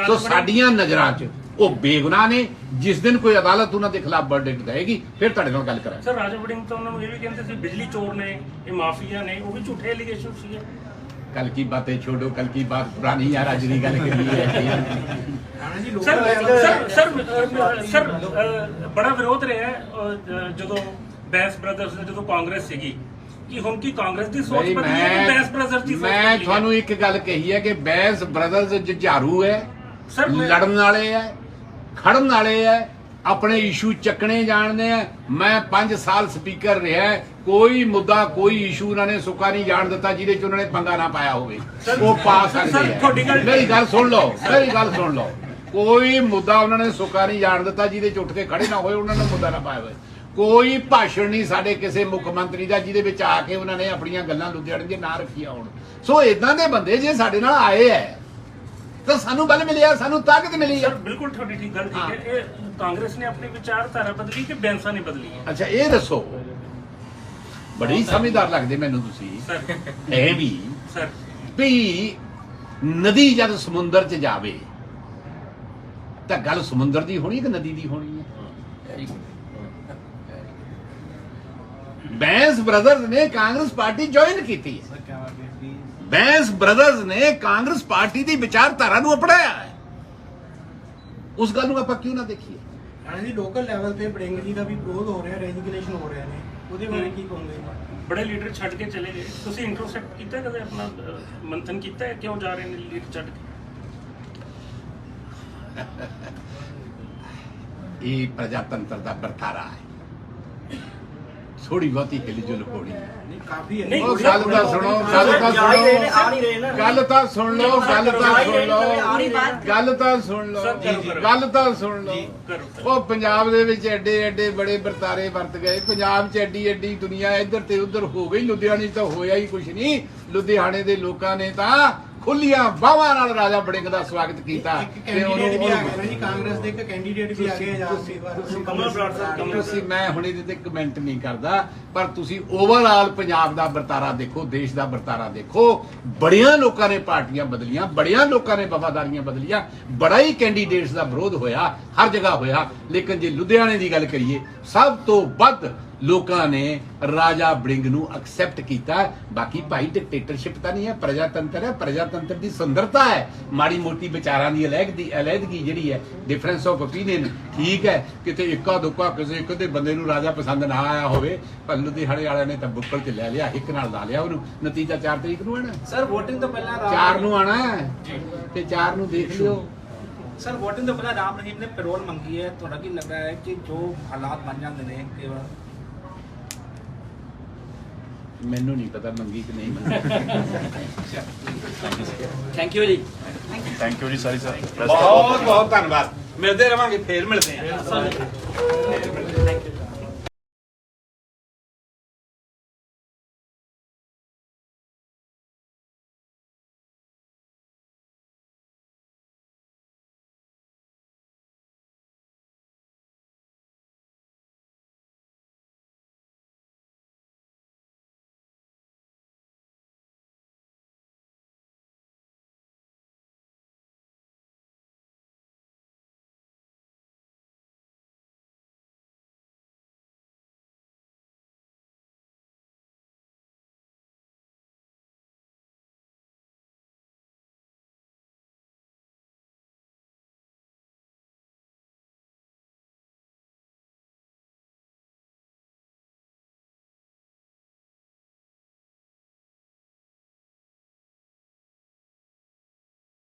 ਸੋ ਸਾਡੀਆਂ ਨਜ਼ਰਾਂ 'ਚ ਉਹ ਬੇਗੁਨਾਹ ਨੇ ਜਿਸ ਦਿਨ ਕੋਈ ਅਦਾਲਤ ਉਹਨਾਂ ਦੇ ਖਿਲਾਫ ਵਰਡਿਕਟ ਦੇਗੀ ਫਿਰ ਤੁਹਾਡੇ ਨਾਲ ਗੱਲ ਕਰਾਂਗੇ। ਸਰ ਰਾਜਾ ਵੜਿੰਗ ਤਾਂ ਉਹਨਾਂ ਨੂੰ ਇਹ ਵੀ ਕਹਿੰਦੇ ਸੀ ਬਿਜਲੀ ਚੋਰ ਨੇ ਇਹ ਮਾਫੀਆ ਨੇ ਉਹ ਵੀ ਝੂਠੇ ਅਲੀਗੇਸ਼ਨ ਸੀਗੇ। ਕੱਲ ਕੀ ਬਾतें ਛੋੜੋ ਕੱਲ ਕੀ ਬਾਤ ਪੁਰਾਣੀ ਯਾਰ ਅੱਜ ਦੀ ਗੱਲ ਕਰੀ ਹੈ ਸਰ ਸਰ ਸਰ ਬੜਾ ਵਿਰੋਧ ਰਿਹਾ ਜਦੋਂ ਬੈਂਸ ਬ੍ਰਦਰਸ ਜਦੋਂ ਕਾਂਗਰਸ ਸੀਗੀ ਕਿ ਹੁਣ ਕੀ ਕਾਂਗਰਸ ਦੀ ਸੋਚ ਬਦਲੀ ਹੈ ਕਿ ਬੈਂਸ ਮੈਂ ਬ੍ਰਦਰਸ ਦੀ ਸੋਚ ਮੈਂ ਬਦਲੀ ਹੈ? ਤੁਹਾਨੂੰ ਇੱਕ ਗੱਲ ਕਹੀ ਹੈ ਕਿ ਬੈਂਸ ਬ੍ਰਦਰਜ਼ ਜੁਝਾਰੂ ਹੈ ਸਰ, ਮੈਂ- ਲੜਨ ਵਾਲੇ ਹੈ ਖੜਨ ਵਾਲੇ ਹੈ ਆਪਣੇ ਇਸ਼ੂ ਚੱਕਣੇ ਜਾਣਦੇ ਆ ਮੈਂ 5 ਸਾਲ ਸਪੀਕਰ ਰਿਹਾ ਕੋਈ ਮੁੱਦਾ ਕੋਈ ਇਸ਼ੂ ਉਹਨਾਂ ਨੇ ਸੁੱਕਾ ਨਹੀਂ ਜਾਣ ਦਿੱਤਾ ਜਿਹਦੇ 'ਚ ਉਹਨਾਂ ਨੇ ਪੰਗਾ ਨਾ ਪਾਇਆ ਹੋਵੇ। ਸਰ, ਉਹ ਪਾ ਸਰ, ਸਕਦੇ ਤੁਹਾਡੀ ਗੱਲ- ਮੇਰੀ ਗੱਲ ਸੁਣ ਲਓ ਮੇਰੀ ਗੱਲ ਸੁਣ ਲਓ। ਕੋਈ ਮੁੱਦਾ ਉਹਨਾਂ ਨੇ ਸੁੱਕਾ ਨਹੀਂ ਜਾਣ ਦਿੱਤਾ ਜਿਹਦੇ 'ਚ ਉੱਠ ਕੇ ਖੜੇ ਨਾ ਹੋਏ ਉਹਨਾਂ ਨੇ ਮੁੱਦਾ ਨਾ ਪਾਇਆ ਹੋਵੇ। ਕੋਈ ਭਾਸ਼ਣ ਨਹੀਂ ਸਾਡੇ ਕਿਸੇ ਮੁੱਖ ਮੰਤਰੀ ਦਾ ਜਿਹਦੇ ਵਿੱਚ ਆ ਕੇ ਉਹਨਾਂ ਨੇ ਆਪਣੀਆਂ ਗੱਲਾਂ ਲੁਧਿਆਣੇ ਦੇ ਨਾਂ ਰੱਖੀਆਂ ਹੋਣ। ਸੋ ਇਦਾਂ ਦੇ ਬੰਦੇ ਜੇ ਸਾਡੇ ਨਾਲ ਆਏ ਐ ਤਾਂ ਸਾਨੂੰ ਬਲ ਮਿਲਿਆ ਸਾਨੂੰ ਤਾਕਤ ਮਿਲੀ ਸਰ ਬਿਲਕੁਲ ਤੁਹਾਡੀ ਠੀਕ ਗੱਲ। ਠੀਕ ਹੈ। ਇਹ ਕਾਂਗਰਸ ਨੇ ਆਪਣੀ ਵਿਚਾਰਧਾਰਾ ਬਦਲੀ ਕਿ ਬੈਂਸਾ ਨੇ ਬਦਲੀ ਹੈ? ਅੱਛਾ ਇਹ ਦੱਸੋ। ਬੜੀ ਸਮਝਦਾਰ ਲੱਗਦੇ ਮੈਨੂੰ ਤੁਸੀਂ। ਸਰ। ਇਹ ਵੀ ਸਰ। ਵੀ ਨਦੀ ਜਦ ਸਮੁੰਦਰ 'ਚ ਜਾਵੇ ਤਾਂ ਗੱਲ ਸਮੁੰਦਰ ਦੀ ਹੋਣੀ ਕਿ ਨਦੀ ਦੀ ਹੋਣੀ ਹੈ। ਬੈਂਸ ਬ੍ਰਦਰਜ਼ ਨੇ ਕਾਂਗਰਸ ਪਾਰਟੀ ਜੁਆਇਨ ਕੀਤੀ ਹੈ। ਬੈਂਸ ਬ੍ਰਦਰਜ਼ ਨੇ ਕਾਂਗਰਸ ਪਾਰਟੀ ਦੀ ਵਿਚਾਰਧਾਰਾ ਨੂੰ ਅਪਣਾਇਆ ਹੈ। ਉਸ ਗੱਲ ਨੂੰ ਆਪਾਂ ਕਿਉਂ ਨਾ ਦੇਖੀਏ? ਹਾਂ ਜੀ ਲੋਕਲ ਲੈਵਲ ਤੇ ਬੜਿੰਗ ਜੀ ਦਾ ਵੀ ਵਿਰੋਧ ਹੋ ਰਿਹਾ ਰੈਜੀਗਨੇਸ਼ਨ ਹੋ ਰਿਹਾ ਨੇ। ਉਹਦੇ ਬਾਰੇ ਕੀ ਕਹੋਗੇ? ਬੜੇ ਲੀਡਰ ਛੱਡ ਕੇ ਚਲੇ ਗਏ। ਤੁਸੀਂ ਇੰਟਰੋਸੈਪਟ ਕੀਤਾ ਕਦੇ ਆਪਣਾ ਮੰਥਨ ਕੀਤਾ ਹੈ? ਕਿਉਂ ਜਾ ਰਹੇ ਨੇ ਲੀਡਰ ਛੱਡ ਕੇ? ਇਹ ਪ੍ਰਜਾਤੰਤਰ ਦਾ ਵਰਤਾਰਾ ਹੈ। ਥੋੜੀ ਬਹੁਤੀ ਹਿਲਜੁਲ ਹੋਣੀ। ਹੈ ਨਹੀਂ ਕਾਫੀ ਹੈ। ਉਹ ਗੱਲ ਤਾਂ ਸੁਣੋ ਗੱਲ ਤਾਂ ਸੁਣੋ। ਨਾ। ਗੱਲ ਤਾਂ ਸੁਣ ਲਓ ਗੱਲ ਤਾਂ ਸੁਣ ਲਓ। ਗੱਲ ਤਾਂ ਸੁਣ ਲਓ। ਗੱਲ ਤਾਂ ਸੁਣ ਲਓ। ਉਹ ਪੰਜਾਬ ਦੇ ਵਿੱਚ ਐਡੇ ਐਡੇ ਬੜੇ ਵਰਤਾਰੇ ਵਰਤ ਗਏ। ਪੰਜਾਬ 'ਚ ਐਡੀ ਐਡੀ ਦੁਨੀਆ ਇੱਧਰ ਤੇ ਉੱਧਰ ਹੋ ਗਈ। ਲੁਧਿਆਣੇ ਤਾਂ ਹੋਇਆ ਹੀ ਕੁਝ ਨਹੀਂ। ਲੁਧਿਆਣੇ ਦੇ ਲੋਕਾਂ ਨੇ ਤਾਂ ਖੁੱਲੀਆਂ ਬਾਹਾਂ ਨਾਲ ਰਾਜਾ ਬੜਿੰਗ ਦਾ ਸਵਾਗਤ ਕੀਤਾ ਕੈਂਡੀਡੇਟ ਵੀ ਆ ਨਾ ਜੀ ਕਾਂਗਰਸ ਦੇ ਇੱਕ ਕੈਂਡੀਡੇਟ ਵੀ ਆ ਗਏ ਤੁਸੀਂ- ਕਮਲ ਬਰਾੜ ਸਾਹਿਬ, ਕਮਲ ਤੁਸੀਂ ਮੈਂ ਹੁਣ ਇਹਦੇ ਤੇ ਕਮੈਂਟ ਨਹੀਂ ਕਰਦਾ ਪਰ ਤੁਸੀਂ ਓਵਰਆਲ ਪੰਜਾਬ ਦਾ ਵਰਤਾਰਾ ਦੇਖੋ ਦੇਸ਼ ਦਾ ਵਰਤਾਰਾ ਦੇਖੋ ਬੜੀਆਂ ਲੋਕਾਂ ਨੇ ਪਾਰਟੀਆਂ ਬਦਲੀਆਂ ਬੜੀਆਂ ਲੋਕਾਂ ਨੇ ਵਫਾਦਾਰੀਆਂ ਬਦਲੀਆਂ ਬੜਾ ਹੀ ਕੈਂਡੀਡੇਟਸ ਦਾ ਵਿਰੋਧ ਹੋਇਆ ਹਰ ਜਗ੍ਹਾ ਹੋਇਆ ਲੇਕਿਨ ਜੇ ਲੁਧਿਆਣੇ ਦੀ ਗੱਲ ਕਰੀਏ ਸਭ ਤੋਂ ਵੱਧ ਲੋਕਾਂ ਨੇ ਰਾਜਾ ਬੜਿੰਗ ਨੂੰ ਐਕਸੈਪਟ ਕੀਤਾ। ਬਾਕੀ ਭਾਈ ਡਿਕਟੇਟਰਸ਼ਿਪ ਤਾਂ ਨਹੀਂ ਹੈ ਪ੍ਰਜਾਤੰਤਰ ਹੈ। ਪ੍ਰਜਾਤੰਤਰ ਦੀ ਸੁੰਦਰਤਾ ਹੈ। ਮਾੜੀ ਮੋਟੀ ਵਿਚਾਰਾਂ ਦੀ ਅਲੱਗਦੀ ਅਲੱਗਦੀ ਜਿਹੜੀ ਹੈ ਡਿਫਰੈਂਸ ਆਫ ਓਪੀਨੀਅਨ ਠੀਕ ਹੈ। ਕਿਤੇ ਇੱਕਾ ਦੁੱਕਾ ਕਿਸੇ ਇੱਕ ਦੇ ਬੰਦੇ ਨੂੰ ਰਾਜਾ ਪਸੰਦ ਨਾ ਆਇਆ ਹੋਵੇ ਪਰ ਲੁਧਿਆਣੇ ਵਾਲਿਆਂ ਨੇ ਤਾਂ ਬੁੱਕਲ 'ਚ ਲੈ ਲਿਆ ਇੱਕ ਨਾਲ ਲਾ ਲਿਆ ਉਹਨੂੰ। ਨਤੀਜਾ 4 ਤਰੀਕ ਨੂੰ ਆਣਾ। ਸਰ VOTING ਤੋਂ ਪਹਿਲਾਂ ਰਾਮ- ਚਾਰ ਨੂੰ ਆਣਾ ਹੈ। ਤੇ 4 ਨੂੰ ਦੇਖ ਲਿਓ। ਸਰ VOTING ਤੋਂ ਪਹਿਲਾਂ ਰਾਮ ਰਹੀਮ ਨੇ ਪੈਰੋਲ ਮੰਗੀ ਹੈ। ਤੁਹਾਡਾ ਕੀ ਲੱਗਦਾ ਹੈ ਕਿ ਜੋ ਹਾਲਾਤ ਬਣ ਜਾਂਦੇ ਨੇ ਕਈ ਵਾਰ ਮੈਨੂੰ ਨਹੀਂ ਪਤਾ ਮੰਗੀ ਕਿ ਨਹੀਂ ਮੰਗੀ। Thank you ji. Thank you ji sorry sir ਬਹੁਤ ਬਹੁਤ ਧੰਨਵਾਦ। ਮਿਲਦੇ ਰਵਾਂਗੇ ਫੇਰ ਮਿਲਦੇ ਹਾਂ।